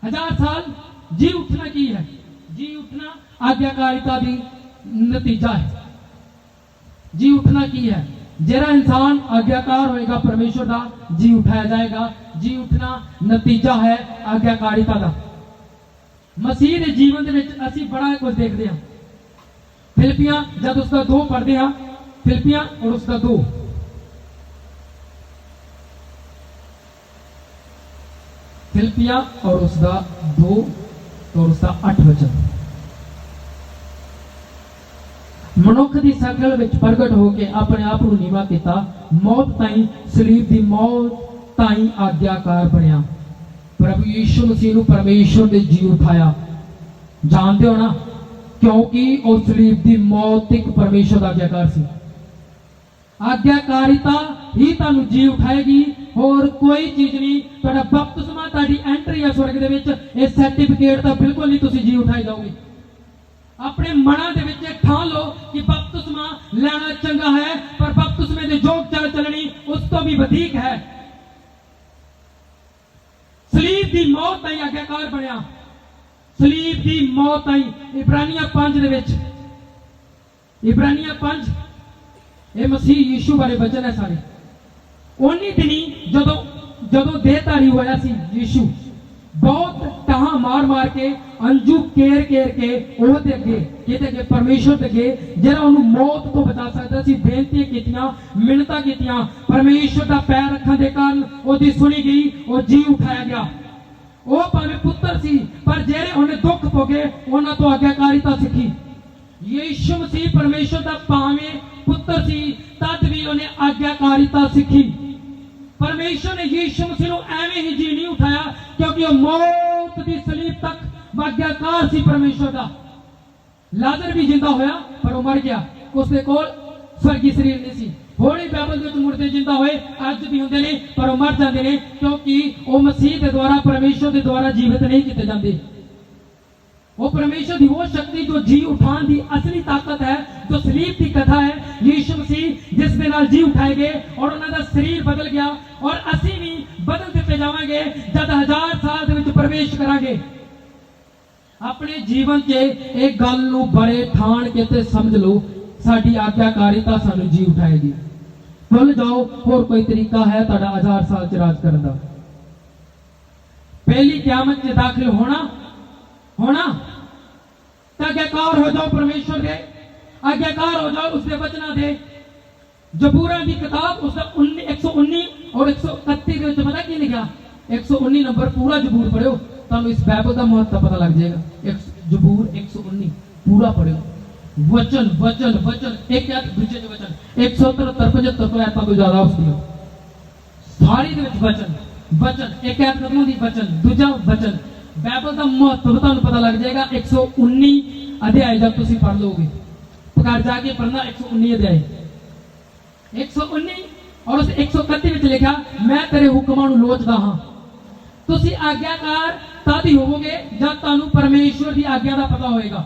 ਹਜ਼ਾਰ ਸਾਲ ਜੀ ਉੱਠਣਾ ਕੀ ਹੈ ਜੀ ਉੱਠਣਾ ਆਗਿਆਕਾਰਿਤਾ ਦੀ ਨਤੀਜਾ ਹੈ ਜੀ ਉੱਠਣਾ ਕੀ ਹੈ ਜਿਹੜਾ ਇਨਸਾਨ ਆਗਿਆਕਾਰ ਹੋਏਗਾ ਪਰਮੇਸ਼ਵਰ ਦਾ ਜੀ ਉਠਾਇਆ ਜਾਏਗਾ ਜੀ ਉੱਠਣਾ ਨਤੀਜਾ ਹੈ ਆਗਿਆਕਾਰਿਤਾ ਦਾ। ਮਸੀਹ ਦੇ ਜੀਵਨ ਦੇ ਵਿੱਚ ਅਸੀਂ ਬੜਾ ਕੁਝ ਦੇਖਦੇ ਹਾਂ। ਫਿਲਿਪੀਆਂ ਜਦ ਉਸ ਦਾ 2 ਪੜ੍ਹਦੇ ਹਾਂ, ਫਿਲਿਪੀਆਂ ਔਰ ਉਸ ਦਾ। 2 ਫਿਲਿਪੀਆਂ ਔਰ ਉਸ ਦਾ 2 ਔਰ ਉਸ ਦਾ 8 ਵਚਨ। ਮਨੁੱਖ ਦੀ ਸ਼ਕਲ ਵਿੱਚ ਪ੍ਰਗਟ ਹੋ ਕੇ ਆਪਣੇ ਆਪ ਨੂੰ ਨੀਵਾ ਕੀਤਾ, ਮੌਤ ਤਾਈਂ ਸਲੀਬ ਦੀ ਮੌਤ ਤਾਈਂ ਆਗਿਆਕਾਰ ਬਣਿਆ। ਪ੍ਰਭੂ ਯੀਸ਼ੂ ਮਸੀਹ ਨੂੰ ਪਰਮੇਸ਼ਵਰ ਨੇ ਜੀ ਉਠਾਇਆ। ਜਾਣਦੇ ਹੋ ਨਾ, ਕਿਉਂਕਿ ਉਹ ਸਲੀਬ ਦੀ ਮੌਤ ਇੱਕ ਪਰਮੇਸ਼ਵਰ ਦਾ ਆਗਿਆਕਾਰ ਸੀ। ਆਗਿਆਕਾਰਿਤਾ ਹੀ ਤੁਹਾਨੂੰ ਜੀ ਉਠਾਏਗੀ, ਹੋਰ ਕੋਈ ਚੀਜ਼ ਨਹੀਂ। ਤੁਹਾਡਾ ਬਪਤਿਸਮਾ ਤੁਹਾਡੀ ਐਂਟਰੀ ਹੈ ਸਵਰਗ ਦੇ ਵਿੱਚ, ਇਹ ਸਰਟੀਫਿਕੇਟ ਤਾਂ ਬਿਲਕੁਲ ਨਹੀਂ ਤੁਸੀਂ ਜੀ ਉਠਾਈ ਜਾਓਗੇ। ਆਪਣੇ ਮਨਾਂ ਦੇ ਵਿੱਚ ਇਹ ਠਾਣ ਲਓ ਕਿ ਬਪਤਿਸਮਾ ਲੈਣਾ ਚੰਗਾ ਹੈ, ਪਰ ਬਪਤਿਸਮੇ ਦੇ ਯੋਗ ਚੱਲ ਚੱਲਣੀ ਉਸ ਤੋਂ ਵੀ ਵਧੇਕ ਹੈ। ਸਲੀਬ ਦੀ ਮੌਤ ਤਾਈਂ ਆਗਿਆਕਾਰ ਬਣਿਆ। ਸਲੀਬ ਦੀ ਮੌਤ ਤਾਈ ਇਬਰਾਨੀਆਂ 5 ਦੇ ਵਿੱਚ। ਇਬਰਾਨੀਆਂ 5 ਇਹ ਮਸੀਹ ਯੀਸ਼ੂ ਬਾਰੇ ਬਚਨ ਹੈ ਸਾਰੇ। ਉਨੀ ਦਿਨੀ ਜਦੋਂ ਜਦੋਂ ਦੇਹਧਾਰੀ ਹੋਇਆ ਸੀ ਯੀਸ਼ੂ ਬਹੁਤ ਟਾਹਾਂ ਮਾਰ ਮਾਰ ਕੇ, ਅੰਜੂ ਕੇਰ ਕੇਰ ਕੇ ਉਹਦੇ ਅੱਗੇ ਕਿਤੇ ਅੱਗੇ ਪਰਮੇਸ਼ਵਰ ਦੇ ਅੱਗੇ ਜਿਹੜਾ ਉਹਨੂੰ ਮੌਤ ਤੋਂ ਬਚਾ ਸਕਦਾ ਸੀ ਬੇਨਤੀ ਕੀਤੀਆਂ, ਮਿੰਨਤਾਂ ਕੀਤੀਆਂ ਪਰਮੇਸ਼ਵਰ ਦਾ ਪੈਰ ਰੱਖਣ ਦੇ ਕਾਰਨ ਉਹਦੀ ਸੁਣੀ ਗਈ, ਉਹ ਜੀ ਉਠਾਇਆ ਗਿਆ। ਉਹ ਭਾਵੇਂ ਪੁੱਤਰ ਸੀ, ਪਰ ਜਿਹੜੇ ਉਹਨੇ ਦੁੱਖ ਭੋਗੇ, ਉਹਨਾਂ ਤੋਂ ਆਗਿਆਕਾਰੀਤਾ ਸਿੱਖੀ। ਯੀਸ਼ੂ ਮਸੀਹ ਪਰਮੇਸ਼ਵਰ ਦਾ ਭਾਵੇਂ ਪੁੱਤਰ ਸੀ, ਤਦ ਵੀ ਉਹਨੇ ਆਗਿਆਕਾਰੀਤਾ ਸਿੱਖੀ। ਪਰਮੇਸ਼ਵਰ ਨੇ ਯੀਸ਼ੂ ਮਸੀਹ ਨੂੰ ਐਵੇਂ ਹੀ ਜੀ ਨਹੀਂ ਉਠਾਇਆ ਕਿਉਂਕਿ ਉਹ ਮੌਤ ਦੀ ਸਲੀਬ ਤੱਕ ਆਗਿਆਕਾਰ ਸੀ ਪਰਮੇਸ਼ਵਰ ਦਾ। ਲਾਜ਼ਰ ਵੀ ਜਿੰਦਾ ਹੋਇਆ, ਪਰ ਉਹ ਮਰ ਗਿਆ। ਉਸ ਦੇ ਕੋਲ ਸਵਰਗੀ ਸਰੀਰ ਨਹੀਂ ਸੀ। ਹੋਣੀ ਬਾਈਬਲ ਦੇ ਵਿੱਚ ਮੁਰਦੇ ਜਿੰਦਾ ਹੋਏ, ਅੱਜ ਵੀ ਹੁੰਦੇ ਨੇ, ਪਰ ਉਹ ਮਰ ਜਾਂਦੇ ਨੇ ਕਿਉਂਕਿ ਉਹ ਮਸੀਹ ਦੇ ਦੁਆਰਾ ਪਰਮੇਸ਼ਵਰ ਦੇ ਦੁਆਰਾ ਜੀਵਿਤ ਨਹੀਂ ਕੀਤੇ ਜਾਂਦੇ। वो परमेश्वर की वो शक्ति जो जी उठान की असली ताकत है जो सलीब की कथा है यीशु मसीह जिस दे नाल जी उठाए गए और ਉਹਨਾਂ ਦਾ ਸਰੀਰ ਬਦਲ ਗਿਆ ਔਰ ਅਸੀਂ ਵੀ ਬਦਲ ਦਿੱਤੇ ਜਾਵਾਂਗੇ ਜਦ ਹਜ਼ਾਰ ਸਾਲ ਦੇ ਵਿੱਚ ਪ੍ਰਵੇਸ਼ ਕਰਾਂਗੇ ਆਪਣੇ ਜੀਵਨ 'ਚ ਇਹ ਗੱਲ ਨੂੰ ਬੜੇ ਠਾਣ ਕੇ ਤੇ ਸਮਝ ਲਓ ਸਾਡੀ ਆਗਿਆਕਾਰੀਤਾ ਸਾਨੂੰ ਜੀ ਉਠਾਏਗੀ ਭੁੱਲ ਜਾਓ ਹੋਰ ਕੋਈ ਤਰੀਕਾ ਹੈ ਤੁਹਾਡਾ ਹਜ਼ਾਰ ਸਾਲ ਚ ਰਾਜ ਕਰਨ ਦਾ ਪਹਿਲੀ ਕਿਆਮਤ 'ਚ ਦਾਖਲ ਹੋਣਾ ਹੋਣਾ ਤਾਂ ਆਗਿਆਕਾਰ ਹੋ ਜਾਓ ਪਰਮੇਸ਼ਵਰ ਦੇ ਆਗਿਆਕਾਰ ਹੋ ਜਾਓ ਉਸਦੇ ਵਚਨਾਂ ਦੇ ਜਬੂਰਾਂ ਦੀ ਕਿਤਾਬ ਉਸ ਦਾ 19 119 ਔਰ 131 ਦੇ ਵਿੱਚ ਪਤਾ ਕੀ ਲਿਖਿਆ 119 ਨੰਬਰ ਪੂਰਾ ਜਬੂਰ ਪੜਿਓ ਤੁਹਾਨੂੰ ਇਸ ਬਾਈਬਲ ਦਾ ਮਹੱਤਵ ਪਤਾ ਲੱਗ ਜਾਏਗਾ ਇੱਕ ਜਬੂਰ 119 ਪੂਰਾ ਪੜਿਓ ਵਚਨ ਵਚਨ ਵਚਨ ਇੱਕ ਇੱਕ ਦੂਜੇ ਦੇ ਵਚਨ 173 75 ਤੋਂ ਐਤਾਂ ਤੋਂ ਜ਼ਿਆਦਾ ਉਸਦੀ ਸਾਰੀ ਦੇ ਵਿੱਚ ਵਚਨ ਵਚਨ ਇੱਕ ਐਤ ਕਦੋਂ ਦੀ ਵਚਨ ਦੂਜਾ ਵਚਨ ਬਾਈਬਲ ਦਾ ਮਹੱਤਵ ਤੁਹਾਨੂੰ ਪਤਾ ਲੱਗ ਜਾਏਗਾ 119 ਅਧਿਆਇ ਜਦ ਤੁਸੀਂ ਪੜ੍ਹ ਲਓਗੇ। ਘਰ ਜਾ ਕੇ ਪੜ੍ਹਨਾ 119 ਅਧਿਆਇ। 119 ਔਰ ਉਸ 131 ਵਿੱਚ ਲਿਖਿਆ, ਮੈਂ ਤੇਰੇ ਹੁਕਮਾਂ ਨੂੰ ਲੋਚਦਾ ਹਾਂ। ਤੁਸੀਂ ਆਗਿਆਕਾਰ ਤਦ ਹੀ ਹੋਵੋਗੇ ਜਦ ਤੁਹਾਨੂੰ ਪਰਮੇਸ਼ਵਰ ਦੀ ਆਗਿਆ ਦਾ ਪਤਾ ਹੋਏਗਾ।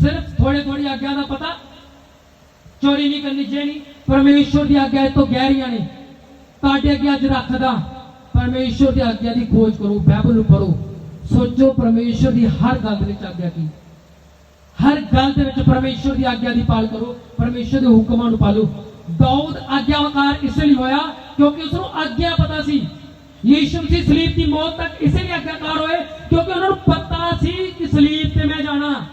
ਸਿਰਫ ਥੋੜੇ ਥੋੜੀ ਆਗਿਆ ਦਾ ਪਤਾ। ਚੋਰੀ ਨਹੀਂ ਕਰਨੀ ਚਾਹੀਦੀ ਪਰਮੇਸ਼ਵਰ ਦੀ ਆਗਿਆ ਇਹ ਤੋਂ ਗਹਿਰੀਆਂ ਨੇ। ਤੁਹਾਡੇ ਅੱਗੇ ਅੱਜ ਰੱਖਦਾ। ਪਰਮੇਸ਼ਵਰ ਦੀ ਆਗਿਆ ਦੀ ਖੋਜ ਕਰੋ, ਬਾਈਬਲ ਨੂੰ ਪੜੋ ਸੋਚੋ ਪਰਮੇਸ਼ਵਰ ਦੀ ਹਰ ਗੱਲ ਵਿੱਚ ਆਗਿਆ ਕੀ। ਹਰ ਗੱਲ ਦੇ ਵਿੱਚ ਪਰਮੇਸ਼ਵਰ ਦੀ ਆਗਿਆ ਦੀ ਪਾਲ ਕਰੋ, ਪਰਮੇਸ਼ਵਰ ਦੇ ਹੁਕਮਾਂ ਨੂੰ ਪਾਲੋ। ਦਾਊਦ ਆਗਿਆਕਾਰ ਇਸ ਲਈ ਹੋਇਆ ਕਿਉਂਕਿ ਉਸ ਨੂੰ ਆਗਿਆ ਪਤਾ ਸੀ। ਯੀਸ਼ੂ ਮਸੀਹ ਸਲੀਬ ਦੀ ਮੌਤ ਤੱਕ ਇਸੇ ਲਈ ਆਗਿਆਕਾਰ ਹੋਏ ਕਿਉਂਕਿ ਉਹਨਾਂ ਨੂੰ ਪਤਾ ਸੀ ਕਿ ਸਲੀਬ ਤੇ ਮੈਂ ਜਾਣਾ।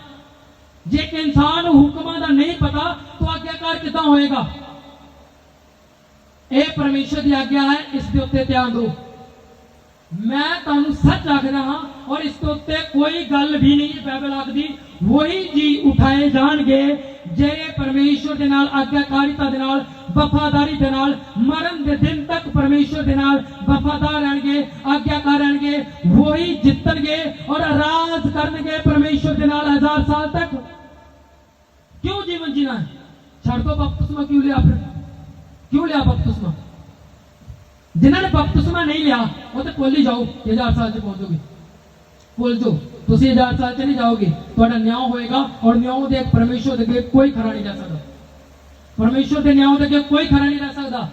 ਜੇ ਇੱਕ ਇਨਸਾਨ ਨੂੰ ਹੁਕਮਾਂ ਦਾ ਨਹੀਂ ਪਤਾ, ਤਾਂ ਆਗਿਆਕਾਰ ਕਿੱਦਾਂ ਹੋਏਗਾ? ਇਹ ਪਰਮੇਸ਼ਰ ਦੀ ਆਗਿਆ ਹੈ, ਇਸ ਦੇ ਉੱਤੇ ਧਿਆਨ ਦਿਓ। ਮੈਂ ਤੁਹਾਨੂੰ ਸੱਚ ਆਖਦਾ ਹਾਂ ਔਰ ਇਸ ਦੇ ਉੱਤੇ ਕੋਈ ਗੱਲ ਵੀ ਨਹੀਂ ਬਾਈਬਲ ਆਖਦੀ ਵਹੀ ਜੀ ਉਠਾਏ ਜਾਣਗੇ ਜਿਹੜੇ ਪਰਮੇਸ਼ਰ ਦੇ ਨਾਲ ਆਗਿਆਕਾਰਿਤਾ ਦੇ ਨਾਲ ਵਫਾਦਾਰੀ ਦੇ ਨਾਲ ਮਰਨ ਦੇ ਦਿਨ ਤੱਕ ਪਰਮੇਸ਼ਰ ਦੇ ਨਾਲ ਵਫਾਦਾਰ ਰਹਿਣਗੇ ਆਗਿਆਕਾਰ ਰਹਿਣਗੇ ਵਹੀ ਜਿੱਤਣਗੇ ਔਰ ਰਾਜ ਕਰਨਗੇ ਪਰਮੇਸ਼ਰ ਦੇ ਨਾਲ ਹਜ਼ਾਰ ਸਾਲ ਤੱਕ ਕਿਉਂ ਜੀਵਨ ਜੀਣਾ ਹੈ ਛੱਡ ਦੋ ਬਪਤਿਸਮਾ ਕਿਉਂ ਲਿਆ ਫਿਰ ਕਿਉਂ ਲਿਆ ਬਪਤਿਸਮਾ ਜਿਨ੍ਹਾਂ ਨੇ ਬਪਤਿਸਮਾ ਨਹੀਂ ਲਿਆ ਉਹ ਤੇ ਭੁੱਲ ਹੀ ਜਾਓ ਕਿ ਹਜ਼ਾਰ ਸਾਲ ਚ ਪਹੁੰਚੋਗੇ ਭੁੱਲ ਜਾਓ ਤੁਸੀਂ ਹਜ਼ਾਰ ਸਾਲ ਚ ਨਹੀਂ ਜਾਓਗੇ। ਤੁਹਾਡਾ ਨਿਆਂ ਹੋਏਗਾ ਔਰ ਨਿਆਂ ਦੇ ਪਰਮੇਸ਼ਰ ਦੇ ਅੱਗੇ ਕੋਈ ਖੜਾ ਨਹੀਂ ਜਾ ਸਕਦਾ। ਪਰਮੇਸ਼ਰ ਦੇ ਨਿਆਂ ਦੇ ਅੱਗੇ ਕੋਈ ਖੜਾ ਨਹੀਂ ਰਹਿ ਸਕਦਾ।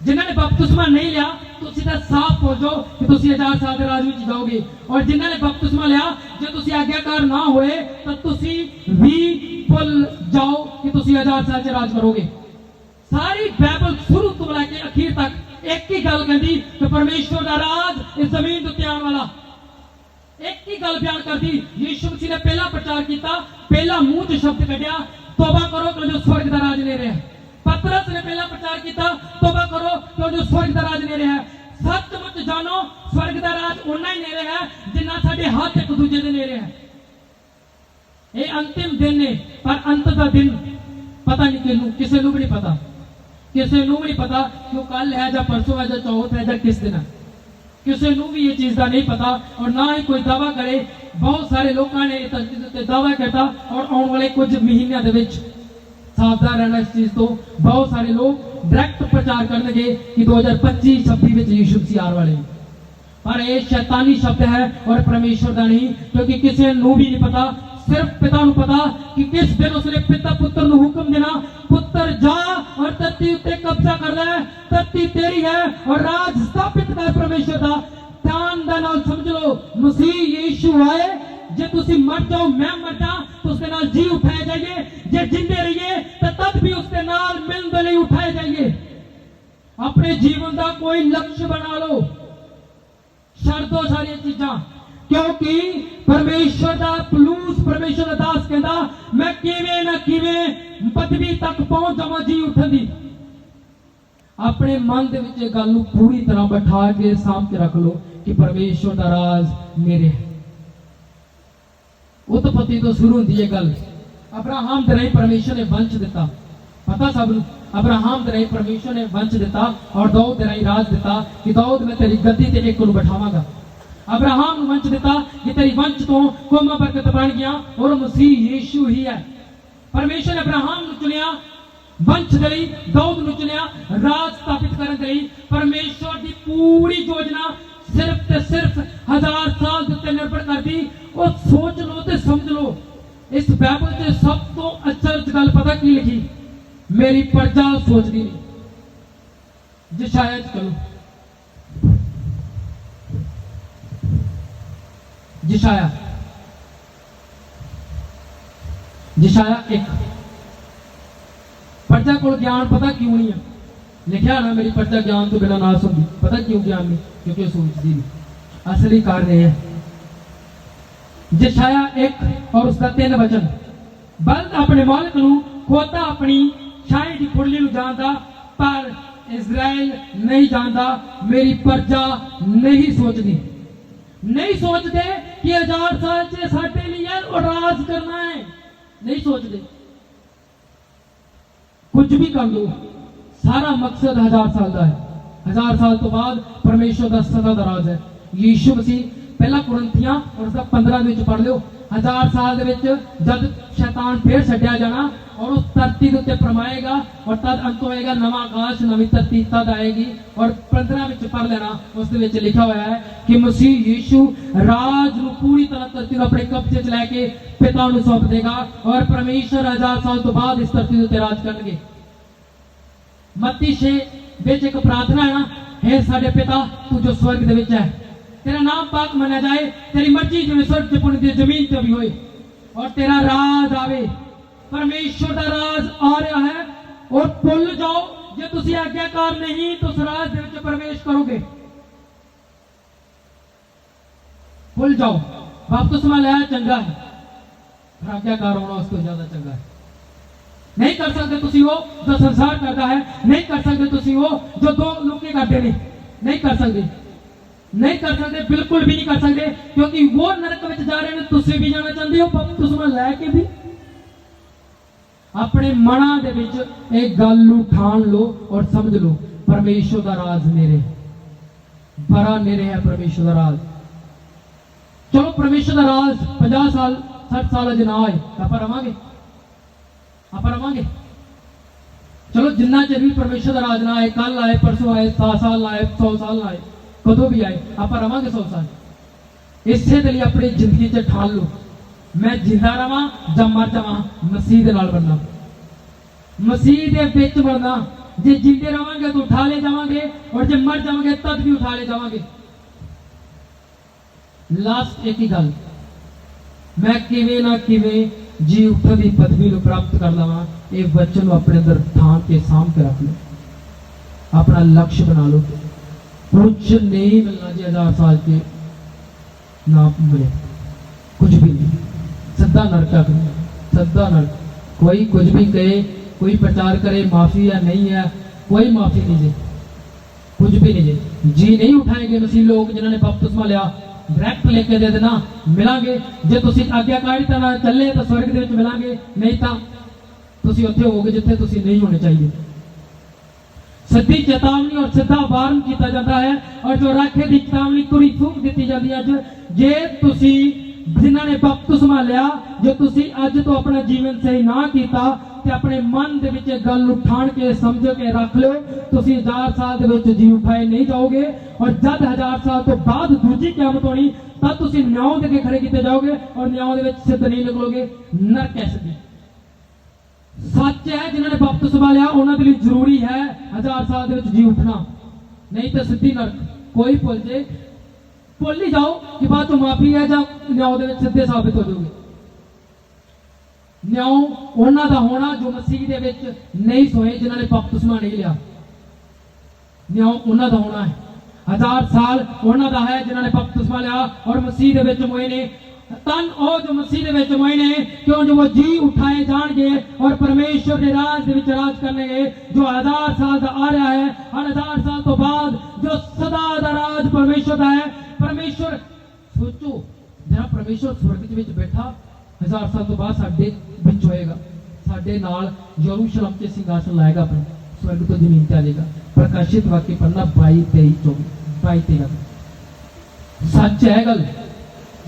ਜਿਨ੍ਹਾਂ ਨੇ ਬਪਤਿਸਮਾ ਨਹੀਂ ਲਿਆ, ਤੁਸੀਂ ਤਾਂ ਸਾਫ਼ ਹੋ ਜਾਓ ਕਿ ਤੁਸੀਂ ਹਜ਼ਾਰ ਸਾਲ ਦੇ ਰਾਜ ਵਿੱਚ ਜਾਓਗੇ। ਔਰ ਜਿਨ੍ਹਾਂ ਨੇ ਬਪਤਿਸਮਾ ਲਿਆ, ਜੇ ਤੁਸੀਂ ਆਗਿਆਕਾਰ ਨਾ ਹੋਏ, ਤਾਂ ਤੁਸੀਂ ਵੀ ਭੁੱਲ ਜਾਓ ਕਿ ਤੁਸੀਂ ਹਜ਼ਾਰ ਸਾਲ ਚ ਰਾਜ ਕਰੋਗੇ। ਸਾਰੀ ਬਾਈਬਲ ਸ਼ੁਰੂ ਤੋਂ ਲੈ ਕੇ ਅਖੀਰ ਤੱਕ ਇੱਕ ਹੀ ਗੱਲ ਕਹਿੰਦੀ ਕਿ ਪਰਮੇਸ਼ਵਰ ਦਾ ਰਾਜ ਇਸ ਜ਼ਮੀਨ ਉੱਤੇ ਆਉਣ ਵਾਲਾ ਇੱਕ ਹੀ ਗੱਲ ਬਿਆਨ ਕਰਦੀ ਯੀਸ਼ੂ ਮਸੀਹ ਨੇ ਪਹਿਲਾ ਪ੍ਰਚਾਰ ਕੀਤਾ ਪਹਿਲਾ ਮੂੰਹ ਤੋਂ ਸ਼ਬਦ ਕੱਢਿਆ ਤੋਬਾ ਕਰੋ ਕਿ ਜੋ ਸਵਰਗ ਦਾ ਰਾਜ ਲੈ ਰਿਹਾ ਹੈ ਪਤਰਸ ਨੇ ਪਹਿਲਾ ਪ੍ਰਚਾਰ ਕੀਤਾ ਤੋਬਾ ਕਰੋ ਕਿ ਜੋ ਸਵਰਗ ਦਾ ਰਾਜ ਲੈ ਰਿਹਾ ਹੈ ਸੱਚਮੁੱਚ ਜਾਣੋ ਸਵਰਗ ਦਾ ਰਾਜ ਉਨਾ ਹੀ ਲੈ ਰਿਹਾ ਹੈ ਜਿੰਨਾ ਸਾਡੇ ਹੱਥ ਇੱਕ ਦੂਜੇ ਦੇ ਲੈ ਰਿਹਾ ਹੈ ਇਹ ਅੰਤਿਮ ਦਿਨ ਨੇ ਪਰ ਅੰਤ ਦਾ ਦਿਨ ਪਤਾ ਨਹੀਂ ਕਿਹਨੂੰ ਕਿਸੇ ਨੂੰ ਵੀ ਨਹੀਂ ਪਤਾ ਕਿਸੇ ਨੂੰ ਵੀ ਨਹੀਂ ਪਤਾ ਕਿ ਉਹ ਕੱਲ ਹੈ ਜਾਂ ਪਰਸੋਂ ਹੈ ਜਾਂ ਚੌਥ ਹੈ ਜਾਂ ਕਿਸ ਦਿਨ ਹੈ ਕਿਸੇ ਨੂੰ ਵੀ ਇਹ ਚੀਜ਼ ਦਾ ਨਹੀਂ ਪਤਾ ਔਰ ਨਾ ਹੀ ਕੋਈ ਦਾਵਾ ਕਰੇ। ਬਹੁਤ ਸਾਰੇ ਲੋਕਾਂ ਨੇ ਇਹ ਧਰਤੀ ਦਾਵਾ ਕੀਤਾ ਔਰ ਆਉਣ ਵਾਲੇ ਕੁਝ ਮਹੀਨਿਆਂ ਦੇ ਵਿੱਚ ਸਾਵਧਾਨ ਰਹਿਣਾ ਇਸ ਚੀਜ਼ ਤੋਂ। ਬਹੁਤ ਸਾਰੇ ਲੋਕ ਡਾਇਰੈਕਟ ਪ੍ਰਚਾਰ ਕਰਨਗੇ ਕਿ 2025 26 ਵਿੱਚ ਯੀਸ਼ੂ ਮਸੀਹ ਆਉਣ ਵਾਲੇ। ਪਰ ਇਹ ਸ਼ੈਤਾਨੀ ਸ਼ਬਦ ਹੈ ਔਰ ਪਰਮੇਸ਼ਵਰ ਦਾ ਨਹੀਂ, ਕਿਉਂਕਿ ਕਿਸੇ ਨੂੰ ਵੀ ਨਹੀਂ ਪਤਾ। ਸਿਰਫ ਪਿਤਾ ਨੂੰ ਪਤਾ ਕਿ ਕਿਸ ਦਿਨ ਉਸਨੇ ਪਿਤਾ ਪੁੱਤਰ ਨੂੰ ਹੁਕਮ ਦੇਣਾ, ਪੁੱਤਰ ਜਾ ਔਰ ਧਰਤੀ ਉੱਤੇ ਕਬਜ਼ਾ ਕਰ ਹੈ ਧਰਤੀ ਤੇਰੀ ਹੈ ਔਰ ਰਾਜ ਸਥਾਪਿਤ ਕਰ ਪਰਮੇਸ਼ਵਰ ਦਾ ਧਿਆਨ ਦੇ ਨਾਲ ਸਮਝ ਲਓ ਮਸੀਹ ਯੀਸ਼ੂ ਆਏ ਜੇ ਤੁਸੀਂ ਮਰ ਜਾਓ ਮੈਂ ਮਰ ਜਾ ਤਾਂ ਉਸਦੇ ਨਾਲ ਜੀ ਉਠਾਏ ਜਾਈਏ ਜੇ ਜਿੰਦੇ ਰਹੀਏ ਤਾਂ ਤਦ ਵੀ ਉਸਦੇ ਨਾਲ ਮਿਲਣ ਦੇ ਲਈ ਉਠਾਏ ਜਾਈਏ ਆਪਣੇ ਜੀਵਨ ਦਾ ਕੋਈ ਲਕਸ਼ ਬਣਾ ਲਓ ਛੱਡ ਦੋ ਸਾਰੀਆਂ ਚੀਜ਼ਾਂ ਕਿਉਂਕਿ ਪਰਮੇਸ਼ਵਰ ਦਾ ਪਲੂਸ ਪਰਮੇਸ਼ਵਰ ਦਾ ਦਾਸ ਕਹਿੰਦਾ ਮੈਂ ਕਿਵੇਂ ਨਾ ਕਿਵੇਂ ਪਦਵੀ ਤੱਕ ਪਹੁੰਚ ਜਾਵਾਂ ਜੀ ਉੱਠਣ ਦੀ ਆਪਣੇ ਮਨ ਦੇ ਵਿੱਚ ਇਹ ਗੱਲ ਨੂੰ ਪੂਰੀ ਤਰ੍ਹਾਂ ਬਿਠਾ ਕੇ ਸਾਂਭ ਕੇ ਰੱਖ ਲਓ ਕਿ ਪਰਮੇਸ਼ਵਰ ਦਾ ਰਾਜ ਮੇਰੇ ਹੈ। ਉਤਪਤੀ ਤੋਂ ਸ਼ੁਰੂ ਹੁੰਦੀ ਹੈ ਗੱਲ। ਅਬਰਾਹਮ ਦੇ ਰਾਹੀਂ ਪਰਮੇਸ਼ਵਰ ਨੇ ਵੰਸ਼ ਦਿੱਤਾ। ਪਤਾ ਸਭ ਨੂੰ, ਅਬਰਾਹਮ ਦੇ ਰਾਹੀਂ ਪਰਮੇਸ਼ਵਰ ਨੇ ਵੰਸ਼ ਦਿੱਤਾ ਔਰ ਦਾਊਦ ਦੇ ਰਾਹੀਂ ਰਾਜ ਦਿੱਤਾ ਕਿ ਦਾਊਦ ਮੈਂ ਤੇਰੀ ਗੱਦੀ ਤੇ ਇੱਕ ਨੂੰ ਬਿਠਾਵਾਂਗਾ। ਅਬਰਾਹਮ ਨੂੰ ਵੰਸ਼ ਦਿੱਤਾ ਕਿ ਤੇਰੀ ਵੰਸ਼ ਤੋਂ ਕੋਮਾ ਬਰਕਤ ਬਣ ਗਿਆ ਔਰ ਮਸੀਹ ਯੀਸ਼ੂ ਹੀ ਹੈ। ਪਰਮੇਸ਼ਵਰ ਨੇ ਅਬਰਾਹਮ ਨੂੰ ਚੁਣਿਆ ਵੰਸ਼ ਦੇ ਲਈ ਦਾਊਦ ਨੂੰ ਚੁਣਿਆ, ਰਾਜ ਸਥਾਪਿਤ ਕਰਨ ਦੇ ਲਈ ਪਰਮੇਸ਼ਵਰ ਦੀ ਪੂਰੀ ਯੋਜਨਾ ਸਿਰਫ ਤੇ ਸਿਰਫ ਹਜ਼ਾਰ ਸਾਲ ਦੇ ਉੱਤੇ ਨਿਰਭਰ ਕਰਦੀ। ਉਹ ਸੋਚ ਲਓ ਤੇ ਸਮਝ ਲਓ, ਇਸ ਬਾਈਬਲ ਤੇ ਸਭ ਤੋਂ ਅਚਰਜ ਗੱਲ ਪਤਾ ਕੀ ਲਿਖੀ? ਮੇਰੀ ਪ੍ਰਜਾ ਸੋਚਦੀ ਨਹੀਂ। ਜੇ ਸ਼ਾਇਦ ਕਰੋ। ਜਿਸ਼ਾਇਆ। ਜਿਸ਼ਾਇਆ ਇੱਕ। ਪ੍ਰਜਾ ਕੋਲ ਗਿਆਨ ਪਤਾ ਕਿਉਂ ਨਹੀਂ ਹੈ ਲਿਖਿਆ ਨਾ ਮੇਰੀ ਪ੍ਰਜਾ ਗਿਆਨ ਤੋਂ ਬਿਨਾਂ ਨਾ ਸੁਣਦੀ। ਪਤਾ ਕਿਉਂ ਗਿਆਨ ਨਹੀਂ? ਕਿਉਂਕਿ ਉਹ ਸੋਚਦੀ ਨਹੀਂ। ਅਸਲੀ ਕਾਰਨ ਇਹ ਹੈ। ਜਿਸ਼ਾਇਆ ਇੱਕ ਔਰ ਉਸਦਾ ਤਿੰਨ ਵਚਨ। ਬਲਦ ਆਪਣੇ ਮਾਲਕ ਨੂੰ, ਖੋਤਾ ਆਪਣੀ ਛਾਈ ਦੀ ਖੁਰਲੀ ਨੂੰ ਜਾਣਦਾ, ਪਰ ਇਜ਼ਰਾਈਲ ਨਹੀਂ ਜਾਣਦਾ, ਮੇਰੀ ਪ੍ਰਜਾ ਨਹੀਂ ਸੋਚਦੀ। ਨਹੀਂ ਸੋਚਦੇ ਕਿ ਹਜ਼ਾਰ ਸਾਲ ਚ ਸਾਡੇ ਲਈ ਯਾਰ ਉਹ ਰਾਜ ਕਰਨਾ ਹੈ। ਨਹੀਂ ਸੋਚਦੇ। ਕੁਝ ਵੀ ਕਰ ਲਓ, ਸਾਰਾ ਮਕਸਦ ਹਜ਼ਾਰ ਸਾਲ ਦਾ ਹੈ। ਹਜ਼ਾਰ ਸਾਲ ਤੋਂ ਬਾਅਦ ਪਰਮੇਸ਼ਵਰ ਦਾ ਸਦਾ ਦਾ ਰਾਜ ਹੈ। ਯੀਸ਼ੂ ਮਸੀਹ, ਪਹਿਲਾ ਕੁਰੰਥੀਆਂ ਔਰ ਉਸਦਾ 15 ਦੇ ਵਿੱਚ ਪੜ੍ਹ ਲਿਓ। ਹਜ਼ਾਰ ਸਾਲ ਦੇ ਵਿੱਚ ਜਦ ਸ਼ੈਤਾਨ ਫੇਰ ਛੱਡਿਆ ਜਾਣਾ ਔਰ ਉਸ ਧਰਤੀ ਦੇ ਉੱਤੇ ਪਰਮਾਏਗਾ ਔਰ ਤਦ ਅੰਤ ਹੋਏਗਾ, ਨਵਾਂ ਆਕਾਸ਼, ਨਵੀਂ ਧਰਤੀ ਤਦ ਆਏਗੀ ਔਰ 15 ਵਿੱਚ ਪੜ ਲੈਣਾ, ਉਸ ਦੇ ਵਿੱਚ ਲਿਖਿਆ ਹੋਇਆ ਹੈ ਕਿ ਮਸੀਹ ਯੀਸ਼ੂ ਰਾਜ ਨੂੰ ਪੂਰੀ ਤਰ੍ਹਾਂ ਧਰਤੀ ਨੂੰ ਆਪਣੇ ਕਬਜ਼ੇ 'ਚ ਲੈ ਕੇ ਪਿਤਾ ਨੂੰ ਸੌਂਪ ਦੇਗਾ ਔਰ ਪਰਮੇਸ਼ਰ ਹਜ਼ਾਰ ਸਾਲ ਤੋਂ ਬਾਅਦ ਇਸ ਧਰਤੀ ਦੇ ਉੱਤੇ ਰਾਜ ਕਰਨਗੇ। ਮੱਤੀ 6 ਵਿੱਚ ਇੱਕ ਪ੍ਰਾਰਥਨਾ ਹੈ ਨਾ, ਹੈ ਸਾਡੇ ਪਿਤਾ, ਤੂੰ ਜੋ ਸਵਰਗ ਦੇ ਵਿੱਚ ਹੈ ਤੇਰਾ ਨਾਮ ਪਾਕ ਮੰਨਿਆ ਜਾਏ ਤੇਰੀ ਮਰਜ਼ੀ ਜਿਵੇਂ ਸਵਰਗ ਤੇ ਪੁਣ ਦੀ ਜ਼ਮੀਨ ਤੇ ਵੀ ਹੋਏ ਔਰ ਤੇਰਾ ਰਾਜ ਆਵੇ ਪਰਮੇਸ਼ਵਰ ਦਾ ਰਾਜ ਆ ਰਿਹਾ ਹੈ ਔਰ ਭੁੱਲ ਜਾਓ ਜੇ ਤੁਸੀਂ ਆਗਿਆਕਾਰ ਨਹੀਂ ਤਾਂ ਉਸ ਰਾਜ ਦੇ ਵਿੱਚ ਪ੍ਰਵੇਸ਼ ਕਰੋਗੇ ਭੁੱਲ ਜਾਓ ਬਪਤਿਸਮਾ ਲਿਆ ਚੰਗਾ ਹੈ ਪਰ ਆਗਿਆਕਾਰ ਹੋਣਾ ਉਸ ਤੋਂ ਜ਼ਿਆਦਾ ਚੰਗਾ ਹੈ ਨਹੀਂ ਕਰ ਸਕਦੇ ਤੁਸੀਂ ਉਹ ਜੋ ਸੰਸਾਰ ਕਰਦਾ ਹੈ ਨਹੀਂ ਕਰ ਸਕਦੇ ਤੁਸੀਂ ਉਹ ਜੋ ਦੋ ਲੋਕੇ ਕਰਦੇ ਨੇ ਨਹੀਂ ਕਰ ਸਕਦੇ ਨਹੀਂ ਕਰ ਸਕਦੇ, ਬਿਲਕੁਲ ਵੀ ਨਹੀਂ ਕਰ ਸਕਦੇ, ਕਿਉਂਕਿ ਉਹ ਨਰਕ ਵਿੱਚ ਜਾ ਰਹੇ ਨੇ, ਤੁਸੀਂ ਵੀ ਜਾਣਾ ਚਾਹੁੰਦੇ ਹੋ ਪਰ ਤੁਸੀਂ ਲੈ ਕੇ ਵੀ। ਆਪਣੇ ਮਨਾਂ ਦੇ ਵਿੱਚ ਇਹ ਗੱਲ ਨੂੰ ਠਾਣ ਲਓ ਔਰ ਸਮਝ ਲਓ ਪਰਮੇਸ਼ਵਰ ਦਾ ਰਾਜ ਨੇੜੇ। ਬੜਾ ਨੇੜੇ ਹੈ ਪਰਮੇਸ਼ਵਰ ਦਾ ਰਾਜ। ਚਲੋ ਪਰਮੇਸ਼ਵਰ ਦਾ ਰਾਜ 50 ਸਾਲ 60 ਸਾਲ ਅਜੇ ਨਾ ਆਏ ਆਪਾਂ ਰਵਾਂਗੇ। ਆਪਾਂ ਰਵਾਂਗੇ। ਚਲੋ, ਜਿੰਨਾ ਚਿਰ ਵੀ ਪਰਮੇਸ਼ਰ ਦਾ ਰਾਜ ਨਾ ਆਏ ਕੱਲ ਆਏ, ਪਰਸੋਂ ਆਏ 7 ਸਾਲ ਆਏ 100 ਸਾਲ ਆਏ। ਕਦੋਂ ਵੀ ਆਏ, ਆਪਾਂ ਰਵਾਂਗੇ 100 ਸਾਲ। ਇਸੇ ਦੇ ਲਈ ਆਪਣੀ ਜ਼ਿੰਦਗੀ 'ਚ ਠਾਲ ਲਓ। ਮੈਂ ਜਿੰਦਾ ਰਵਾਂ ਜਾਂ ਮਰ ਜਾਵਾਂ, ਮਸੀਹ ਦੇ ਨਾਲ ਬਣਨਾ। ਮਸੀਹ ਦੇ ਵਿੱਚ ਬਣਨਾ। ਜੇ ਜਿੰਦੇ ਰਵਾਂਗੇ ਤਾਂ ਉਠਾ ਲੈ ਜਾਵਾਂਗੇ, ਔਰ ਜੇ ਮਰ ਜਾਵਾਂਗੇ ਤਦ ਵੀ ਉਠਾ ਲੈ ਜਾਵਾਂਗੇ। ਲਾਸਟ ਇੱਕ ਹੀ ਗੱਲ। ਮੈਂ ਕਿਵੇਂ ਨਾ ਕਿਵੇਂ ਜੀ ਉੱਠਣ ਦੀ ਪਦਵੀ ਨੂੰ ਪ੍ਰਾਪਤ ਕਰ ਲਵਾਂ, ਇਹ ਬੱਚਨ ਨੂੰ ਆਪਣੇ ਅੰਦਰ ਥਾਂ ਕੇ ਸਾਂਭ ਕੇ ਰੱਖ ਲਓ। ਆਪਣਾ ਲਕਸ਼ ਬਣਾ ਲਓ। ਕੁਝ ਨਹੀਂ ਮਿਲਣਾ ਜੀ ਹਜ਼ਾਰ ਸਾਲ ਕੇ ਨਾ ਮਿਲੇ ਕੁਝ ਵੀ ਨਹੀਂ ਸੱਦਾ ਨਰਕਾ ਸੱਦਾ ਨਰਕ ਕੋਈ ਕੁਝ ਵੀ ਕਹੇ ਕੋਈ ਪ੍ਰਚਾਰ करे माफी या नहीं है कोई माफी नहीं जी कुछ भी नहीं जी जी नहीं उठाएंगे मसीह लोग जिन्होंने बपतिस्मा लिया ਡਾਇਰੈਕਟ ਲੈ ਕੇ ਦੇ ਦੇਣਾ ਮਿਲਾਂਗੇ ਜੇ ਤੁਸੀਂ ਆਗਿਆਕਾਰੀ ਤਰ੍ਹਾਂ ਚੱਲੇ ਤਾਂ ਸਵਰਗ ਦੇ ਵਿੱਚ ਮਿਲਾਂਗੇ ਨਹੀਂ ਤਾਂ ਤੁਸੀਂ ਉੱਥੇ ਹੋਵੋਗੇ ਜਿੱਥੇ ਤੁਸੀਂ ਨਹੀਂ ਹੋਣੇ ਚਾਹੀਦੇ ਸਿੱਧੀ ਚੇਤਾਵਨੀ ਔਰ ਸਿੱਧਾ ਵਾਰਨ ਕੀਤਾ ਜਾਂਦਾ ਹੈ ਔਰ ਜੋ ਰਾਖੇ ਦੀ ਚੇਤਾਵਨੀ ਤੁਰੀ ਫੂਕ ਦਿੱਤੀ ਜਾਂਦੀ ਹੈ ਅੱਜ। ਜੇ ਤੁਸੀਂ ਜਿਨ੍ਹਾਂ ਨੇ ਬਪਤਿਸਮਾ ਲਿਆ, ਜੇ ਤੁਸੀਂ ਅੱਜ ਤੋਂ ਆਪਣਾ ਜੀਵਨ ਸਹੀ ਨਾ ਕੀਤਾ ਤੇ ਆਪਣੇ ਮਨ ਦੇ ਵਿੱਚ ਇਹ ਗੱਲ ਨੂੰ ਠਾਣ ਕੇ, ਸਮਝ ਕੇ ਰੱਖ ਲਿਓ, ਤੁਸੀਂ ਹਜ਼ਾਰ ਸਾਲ ਦੇ ਵਿੱਚ ਜੀ ਉਠਾਏ ਨਹੀਂ ਜਾਓਗੇ ਔਰ ਜਦ ਹਜ਼ਾਰ ਸਾਲ ਤੋਂ ਬਾਅਦ ਦੂਜੀ ਕਿਆਮਤ ਹੋਣੀ, ਤਾਂ ਤੁਸੀਂ ਨਿਆਂ ਦੇ ਕੇ ਖੜੇ ਕੀਤੇ ਜਾਓਗੇ ਔਰ ਨਿਆਂ ਦੇ ਵਿੱਚ ਸਿੱਧ ਨਹੀਂ ਨਿਕਲੋਗੇ, ਨਰਕ ਐ ਸਿੱਧੀ। ਸੱਚ ਹੈ, ਜਿਨ੍ਹਾਂ ਨੇ ਬਪਤਿਸਮਾ ਲਿਆ, ਉਹਨਾਂ ਦੇ ਲਈ ਜ਼ਰੂਰੀ ਹੈ ਹਜ਼ਾਰ ਸਾਲ ਦੇ ਵਿੱਚ ਜੀ ਉੱਠਣਾ। ਨਹੀਂ ਤਾਂ ਸਿੱਧੀ ਨਰਕ, ਕੋਈ ਭੁੱਲ ਜੇ। ਭੁੱਲ ਹੀ ਜਾਓ ਕਿ ਬਾਅਦ ਮਾਫੀ ਹੈ ਜਾਂ ਨਿਆਂ ਦੇ ਵਿੱਚ ਸਿੱਧੇ ਸਾਬਿਤ ਹੋ ਜਾਓਗੇ। ਨਿਆਂ ਉਹਨਾਂ ਦਾ ਹੋਣਾ ਜੋ ਮਸੀਹ ਦੇ ਵਿੱਚ ਨਹੀਂ ਸੋਏ, ਜਿਨ੍ਹਾਂ ਨੇ ਬਪਤਿਸਮਾ ਨਹੀਂ ਲਿਆ। ਨਿਆਂ ਉਹਨਾਂ ਦਾ ਹੋਣਾ ਹੈ। ਹਜ਼ਾਰ ਸਾਲ ਉਹਨਾਂ ਦਾ ਹੈ, ਜਿਨ੍ਹਾਂ ਨੇ ਬਪਤਿਸਮਾ ਲਿਆ ਔਰ ਮਸੀਹ ਦੇ ਵਿੱਚ ਮੋਏ ਨੇ। ਤਨ ਉਹ ਜੋ ਮਸੀਹ ਦੇ ਵਿੱਚ ਮੋਏ ਨੇ ਕਿਉਂ ਜੋ ਉਹ ਜੀ ਉਠਾਏ ਜਾਣਗੇ ਔਰ ਪਰਮੇਸ਼ਵਰ ਦੇ ਰਾਜ ਦੇ ਵਿੱਚ ਰਾਜ ਕਰਨਗੇ ਜੋ ਹਜ਼ਾਰ ਸਾਲ ਦਾ ਆ ਰਿਹਾ ਹੈ ਹਰ ਹਜ਼ਾਰ ਸਾਲ ਤੋਂ ਬਾਅਦ ਜੋ ਸਦਾ ਦਾ ਰਾਜ ਪਰਮੇਸ਼ਵਰ ਦਾ ਹੈ ਪਰਮੇਸ਼ਵਰ ਸੋਚੋ ਜਿਹੜਾ ਪਰਮੇਸ਼ਵਰ ਸਵਰਗ ਦੇ ਵਿੱਚ ਬੈਠਾ ਹਜ਼ਾਰ ਸਾਲ ਤੋਂ ਬਾਅਦ ਸਾਡੇ ਵਿੱਚ ਹੋਏਗਾ ਸਾਡੇ ਨਾਲ ਯਰੂਸ਼ਲਮ 'ਚ ਸਿੰਘਾਸਨ ਲਾਏਗਾ ਆਪਣਾ ਸਵਰਗ ਤੋਂ ਜ਼ਮੀਨ ਤੇ ਆ ਜਾਏਗਾ ਪ੍ਰਕਾਸ਼ਿਤ ਵਾਕਿਆ ਪੜਨਾ 22 23 24 22 23 ਸੱਚ ਹੈ ਗੱਲ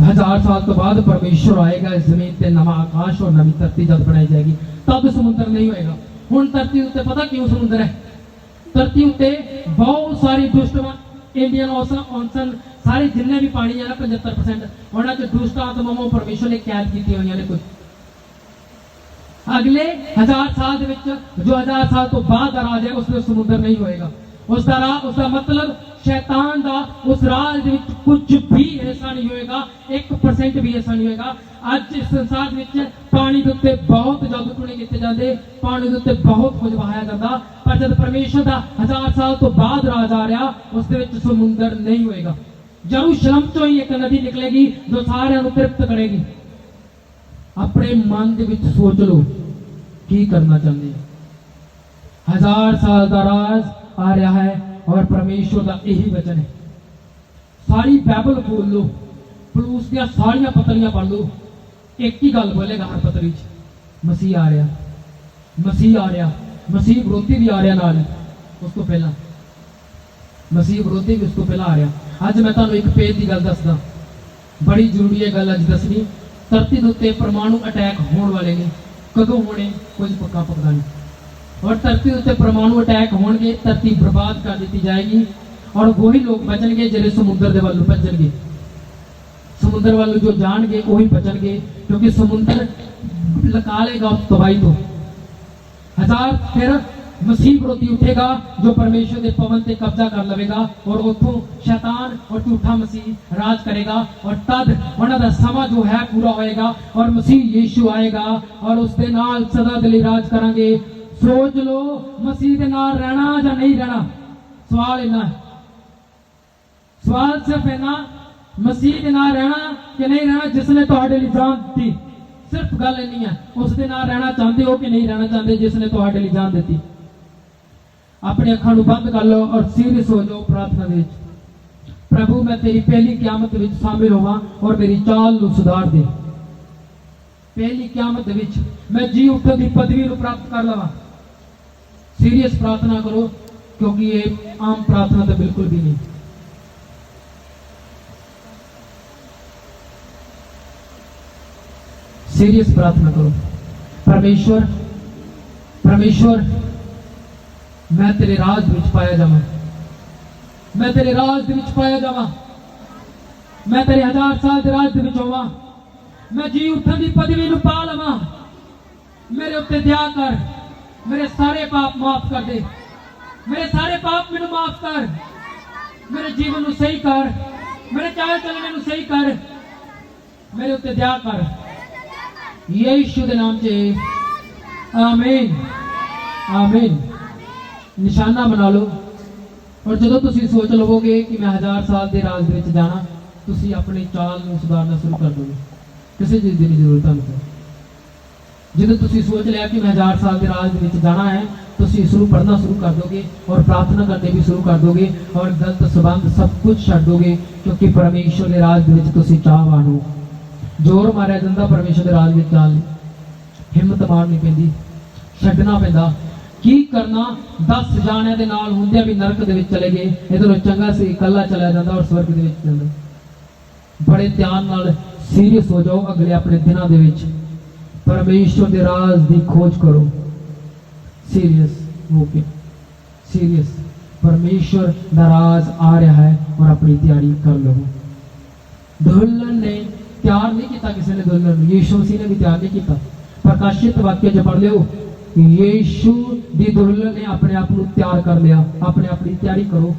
ਹਜ਼ਾਰ ਸਾਲ ਤੋਂ ਬਾਅਦ ਪਰਮੇਸ਼ਰ ਆਏਗਾ, ਇਸ ਜ਼ਮੀਨ ਤੇ ਨਵਾਂ ਆਕਾਸ਼ ਔਰ ਨਵੀਂ ਧਰਤੀ ਜਦ ਬਣਾਈ ਜਾਏਗੀ, ਤਦ ਸਮੁੰਦਰ ਨਹੀਂ ਹੋਏਗਾ। ਹੁਣ ਧਰਤੀ ਉੱਤੇ ਪਤਾ ਕਿਉਂ ਸਮੁੰਦਰ ਹੈ? ਧਰਤੀ ਉੱਤੇ ਬਹੁਤ ਸਾਰੀ ਦੁਸ਼ਟਵਾਂ, ਇੰਡੀਅਨ ਔਸਨ ਔਨਸਨ ਸਾਰੇ ਜਿੰਨੇ ਵੀ ਪਾਣੀ ਹੈ ਨਾ 75% ਉਹਨਾਂ ਚ ਦੁਸ਼ਟ ਆਤਮਾਵਾਂ ਪਰਮੇਸ਼ਰ ਨੇ ਕੈਦ ਕੀਤੀਆਂ ਹੋਈਆਂ ਨੇ ਕੁਝ ਅਗਲੇ ਹਜ਼ਾਰ ਸਾਲ ਦੇ ਵਿੱਚ, ਜੋ ਹਜ਼ਾਰ ਸਾਲ ਤੋਂ ਬਾਅਦ ਦਾ ਰਾਜ ਹੈ ਉਸ ਵਿੱਚ ਸਮੁੰਦਰ ਨਹੀਂ ਹੋਏਗਾ। ਉਸ ਦਾ ਰਾਹ, ਉਸ ਦਾ ਮਤਲਬ ਸ਼ੈਤਾਨ ਦਾ, ਉਸ ਰਾਜ ਦੇ ਵਿੱਚ ਕੁਝ ਵੀ ਐਸਾ ਨਹੀਂ ਹੋਏਗਾ 1% ਵੀ ਐਸਾ ਨਹੀਂ ਹੋਏਗਾ। ਅੱਜ ਇਸ ਸੰਸਾਰ ਵਿੱਚ ਪਾਣੀ ਦੇ ਉੱਤੇ ਬਹੁਤ ਜਾਦੂ ਕੀਤੇ ਜਾਂਦੇ, ਪਾਣੀ ਦੇ ਉੱਤੇ ਬਹੁਤ ਕੁਝ ਵਹਾਇਆ ਜਾਂਦਾ। ਪਰ ਜਦ ਪਰਮੇਸ਼ਰ ਦਾ ਹਜ਼ਾਰ ਸਾਲ ਤੋਂ ਬਾਅਦ ਰਾਜ ਆ ਰਿਹਾ, ਉਸ ਦੇ ਵਿੱਚ ਸਮੁੰਦਰ ਨਹੀਂ ਹੋਏਗਾ। ਜਰੂਸ਼ਲਮ ਤੋਂ ਹੀ ਇੱਕ ਨਦੀ ਨਿਕਲੇਗੀ, ਜੋ ਸਾਰਿਆਂ ਨੂੰ ਤ੍ਰਿਪਤ ਕਰੇਗੀ। ਆਪਣੇ ਮਨ ਦੇ ਵਿੱਚ ਸੋਚ ਲਓ, ਕੀ ਕਰਨਾ ਚਾਹੁੰਦੇ ਹੋ? ਹਜ਼ਾਰ ਸਾਲ ਦਾ ਰਾਜ ਆ ਰਿਹਾ ਹੈ ਔਰ ਪਰਮੇਸ਼ਵਰ ਦਾ ਇਹੀ ਵਚਨ ਹੈ। ਸਾਰੀ ਬਾਈਬਲ ਖੋਲ ਲਓ, ਪਲੂਸ ਦੀਆਂ ਸਾਰੀਆਂ ਪਤਰੀਆਂ ਪੜ੍ਹ ਲਓ। ਇੱਕ ਹੀ ਗੱਲ ਬੋਲੇਗਾ ਹਰ ਪਤਰੀ 'ਚ, ਮਸੀਹ ਆ ਰਿਹਾ। ਮਸੀਹ ਆ ਰਿਹਾ, ਮਸੀਹ ਵਿਰੋਧੀ ਵੀ ਆ ਰਿਹਾ ਨਾਲ। ਉਸ ਤੋਂ ਪਹਿਲਾਂ, ਮਸੀਹ ਵਿਰੋਧੀ ਵੀ ਉਸ ਤੋਂ ਪਹਿਲਾਂ ਆ ਰਿਹਾ। ਅੱਜ ਮੈਂ ਤੁਹਾਨੂੰ ਇੱਕ ਪੇਜ ਦੀ ਗੱਲ ਦੱਸਦਾ। ਬੜੀ ਜ਼ਰੂਰੀ ਹੈ ਗੱਲ ਅੱਜ ਦੱਸਣੀ। ਧਰਤੀ ਦੇ ਉੱਤੇ ਪਰਮਾਣੂ ਅਟੈਕ ਹੋਣ ਵਾਲੇ ਨੇ। ਕਦੋਂ ਹੋਣੇ, ਕੁਝ ਪੱਕਾ ਪੱਕਾ ਨਹੀਂ। ਔਰ ਧਰਤੀ ਦੇ ਉੱਤੇ ਪਰਮਾਣੂ ਅਟੈਕ ਹੋਣਗੇ ਧਰਤੀ ਬਰਬਾਦ ਕਰ ਦਿੱਤੀ ਜਾਏਗੀ ਔਰ ਉਹੀ ਲੋਕ ਬਚਣਗੇ ਜਿਹੜੇ ਸਮੁੰਦਰ ਦੇ ਵੱਲ ਨੂੰ ਭੱਜਣਗੇ ਸਮੁੰਦਰ ਵੱਲ ਨੂੰ ਜੋ ਜਾਣਗੇ ਉਹੀ ਬਚਣਗੇ ਕਿਉਂਕਿ ਸਮੁੰਦਰ ਲਕਾ ਲੇਗਾ ਉਸ ਤਬਾਈ ਤੋਂ ਹਜ਼ਾਰ ਫਿਰ ਮਸੀਹ ਵਿਰੋਧੀ ਉੱਠੇਗਾ ਜੋ ਪਰਮੇਸ਼ਰ ਦੇ ਪਵਨ ਤੇ ਕਬਜ਼ਾ ਕਰ ਲਵੇਗਾ ਔਰ ਉੱਥੋਂ ਸ਼ੈਤਾਨ ਔਰ ਝੂਠਾ ਮਸੀਹ ਰਾਜ ਕਰੇਗਾ ਔਰ ਤਦ ਉਹਨਾਂ ਦਾ ਸਮਾਂ ਜੋ ਹੈ ਪੂਰਾ ਹੋਏਗਾ ਔਰ ਮਸੀਹ ਯੀਸ਼ੂ ਆਏਗਾ ਔਰ ਉਸ ਦੇ ਨਾਲ ਸੋਚ ਲਓ, ਮਸੀਹ ਦੇ ਨਾਲ ਰਹਿਣਾ ਜਾਂ ਨਹੀਂ ਰਹਿਣਾ। ਸਵਾਲ ਇਹਨਾਂ ਹੈ। ਸਵਾਲ ਸਿਰਫ ਇਹਨਾਂ ਮਸੀਹ ਦੇ ਨਾਲ ਰਹਿਣਾ ਕਿ ਨਹੀਂ ਰਹਿਣਾ, ਜਿਸ ਨੇ ਤੁਹਾਡੇ ਲਈ ਜਾਨ ਦਿੱਤੀ। ਸਿਰਫ ਗੱਲ ਇੰਨੀ ਹੈ, ਉਸ ਦੇ ਨਾਲ ਰਹਿਣਾ ਚਾਹੁੰਦੇ ਹੋ ਕਿ ਨਹੀਂ ਰਹਿਣਾ ਚਾਹੁੰਦੇ, ਜਿਸ ਨੇ ਤੁਹਾਡੇ ਲਈ ਜਾਨ ਦਿੱਤੀ। ਆਪਣੀ ਅੱਖਾਂ ਨੂੰ ਬੰਦ ਕਰ ਲਓ ਔਰ ਸੀਰੀਅਸ ਹੋ ਜਾਓ ਪ੍ਰਾਰਥਨਾ ਦੇ ਵਿੱਚ। ਪ੍ਰਭੂ, ਮੈਂ ਤੇਰੀ ਪਹਿਲੀ ਕਿਆਮਤ ਵਿੱਚ ਸ਼ਾਮਿਲ ਹੋਵਾਂ ਔਰ ਮੇਰੀ ਚਾਲ ਨੂੰ ਸੁਧਾਰ ਦੇ। ਪਹਿਲੀ ਕਿਆਮਤ ਦੇ ਵਿੱਚ ਮੈਂ ਜੀ ਉੱਠਣ ਦੀ ਪਦਵੀ ਨੂੰ ਪ੍ਰਾਪਤ ਕਰ ਲਵਾਂ। ਸੀਰੀਅਸ ਪ੍ਰਾਰਥਨਾ ਕਰੋ ਕਿਉਂਕਿ ਇਹ ਆਮ ਪ੍ਰਾਰਥਨਾ ਤਾਂ ਬਿਲਕੁਲ ਵੀ ਨਹੀਂ सीरियस प्रार्थना करो परमेश्वर परमेश्वर मैं तेरे राज ਵਿੱਚ ਪਾਇਆ ਜਾਵਾਂ ਮੈਂ ਤੇਰੇ ਰਾਜ ਦੇ ਵਿੱਚ ਪਾਇਆ ਜਾਵਾਂ ਮੈਂ ਤੇਰੇ ਹਜ਼ਾਰ ਸਾਲ ਦੇ ਰਾਜ ਦੇ ਵਿੱਚ ਹੋਵਾਂ ਮੈਂ ਜੀ ਉੱਠਣ ਦੀ ਪਦਵੀ ਨੂੰ ਪਾ ਲਵਾਂ ਮੇਰੇ ਉੱਤੇ ਦਇਆ ਕਰ ਮੇਰੇ ਸਾਰੇ ਪਾਪ ਮਾਫ ਕਰ ਦੇ। ਮੇਰੇ ਸਾਰੇ ਪਾਪ ਮੈਨੂੰ ਮਾਫ ਕਰ। ਮੇਰੇ ਜੀਵਨ ਨੂੰ ਸਹੀ ਕਰ। ਮੇਰੇ ਚਾਹੇ ਚੱਲਣੇ ਨੂੰ ਸਹੀ ਕਰ। ਮੇਰੇ ਉੱਤੇ ਦਇਆ ਕਰ। ਯੀਸ਼ੂ ਦੇ ਨਾਮ 'ਚ ਆਮੀਨ। ਆਮੀਨ। ਨਿਸ਼ਾਨਾ ਬਣਾ ਲਓ। ਔਰ ਜਦੋਂ ਤੁਸੀਂ ਸੋਚ ਲਵੋਗੇ ਕਿ ਮੈਂ ਹਜ਼ਾਰ ਸਾਲ ਦੇ ਰਾਜ ਦੇ ਵਿੱਚ ਜਾਣਾ, ਤੁਸੀਂ ਆਪਣੀ ਚਾਲ ਨੂੰ ਸੁਧਾਰਨਾ ਸ਼ੁਰੂ ਕਰ ਦੋਗੇ। ਕਿਸੇ ਚੀਜ਼ ਦੀ ਜ਼ਰੂਰਤ ਤੁਹਾਨੂੰ। ਜਦੋਂ ਤੁਸੀਂ ਸੋਚ ਲਿਆ ਕਿ ਮੈਂ ਹਜ਼ਾਰ ਸਾਲ ਦੇ ਰਾਜ ਦੇ ਵਿੱਚ ਜਾਣਾ ਹੈ, ਤੁਸੀਂ ਇਸ ਨੂੰ ਪੜ੍ਹਨਾ ਸ਼ੁਰੂ ਕਰ ਦੋਗੇ ਔਰ ਪ੍ਰਾਰਥਨਾ ਕਰਨੀ ਵੀ ਸ਼ੁਰੂ ਕਰ ਦੋਗੇ ਔਰ ਗਲਤ ਸਬੰਧ ਸਭ ਕੁਝ ਛੱਡ ਦੋਗੇ ਕਿਉਂਕਿ ਪਰਮੇਸ਼ਵਰ ਦੇ ਰਾਜ ਦੇ ਵਿੱਚ ਤੁਸੀਂ ਚਾਹਵਾਨ ਹੋ। ਜ਼ੋਰ ਮਾਰਿਆ ਜਾਂਦਾ ਪਰਮੇਸ਼ਵਰ ਦੇ ਰਾਜ ਵਿੱਚ ਜਾਣ ਲਈ। ਹਿੰਮਤ ਮਾਰਨੀ ਪੈਂਦੀ, ਛੱਡਣਾ ਪੈਂਦਾ। ਕੀ ਕਰਨਾ? 10 ਜਾਣਿਆਂ ਦੇ ਨਾਲ ਹੁੰਦਿਆਂ ਵੀ ਨਰਕ ਦੇ ਵਿੱਚ ਚਲੇ ਗਏ। ਇਹਦੋਂ ਚੰਗਾ ਸੀ, ਇਕੱਲਾ ਚਲਾ ਜਾਂਦਾ ਔਰ ਸਵਰਗ ਦੇ ਵਿੱਚ ਜਾਂਦਾ। ਬੜੇ ਧਿਆਨ ਨਾਲ ਸੀਰੀਅਸ ਹੋ ਜਾਓ ਅਗਲੇ ਆਪਣੇ ਦਿਨਾਂ ਦੇ ਵਿੱਚ। ਪਰਮੇਸ਼ਵਰ ਦੇ ਰਾਜ ਦੀ ਖੋਜ ਕਰੋ। ਸੀਰੀਅਸ ਹੋ ਕੇ ਸੀਰੀਅਸ ਪਰਮੇਸ਼ਵਰ ਦਾ ਰਾਜ ਆ ਰਿਹਾ ਹੈ ਔਰ ਆਪਣੀ ਤਿਆਰੀ ਕਰ ਲਵੋ। ਦੁਲਹਨ ਨੇ ਤਿਆਰ ਨਹੀਂ ਕੀਤਾ ਕਿਸੇ ਨੇ ਦੁਲਹਨ ਨੂੰ। ਯੀਸ਼ੂ ਮਸੀਹ ਨੇ ਵੀ ਤਿਆਰ ਨਹੀਂ ਕੀਤਾ। ਪ੍ਰਕਾਸ਼ਿਤ ਵਾਕਿਆ ਚ ਪੜ ਲਿਓ। ਯੀਸ਼ੂ ਦੀ ਦੁਲਹਨ ਨੇ ਆਪਣੇ ਆਪ ਨੂੰ ਤਿਆਰ ਕਰ ਲਿਆ। ਆਪਣੇ ਆਪਣੀ ਤਿਆਰੀ ਕਰੋ।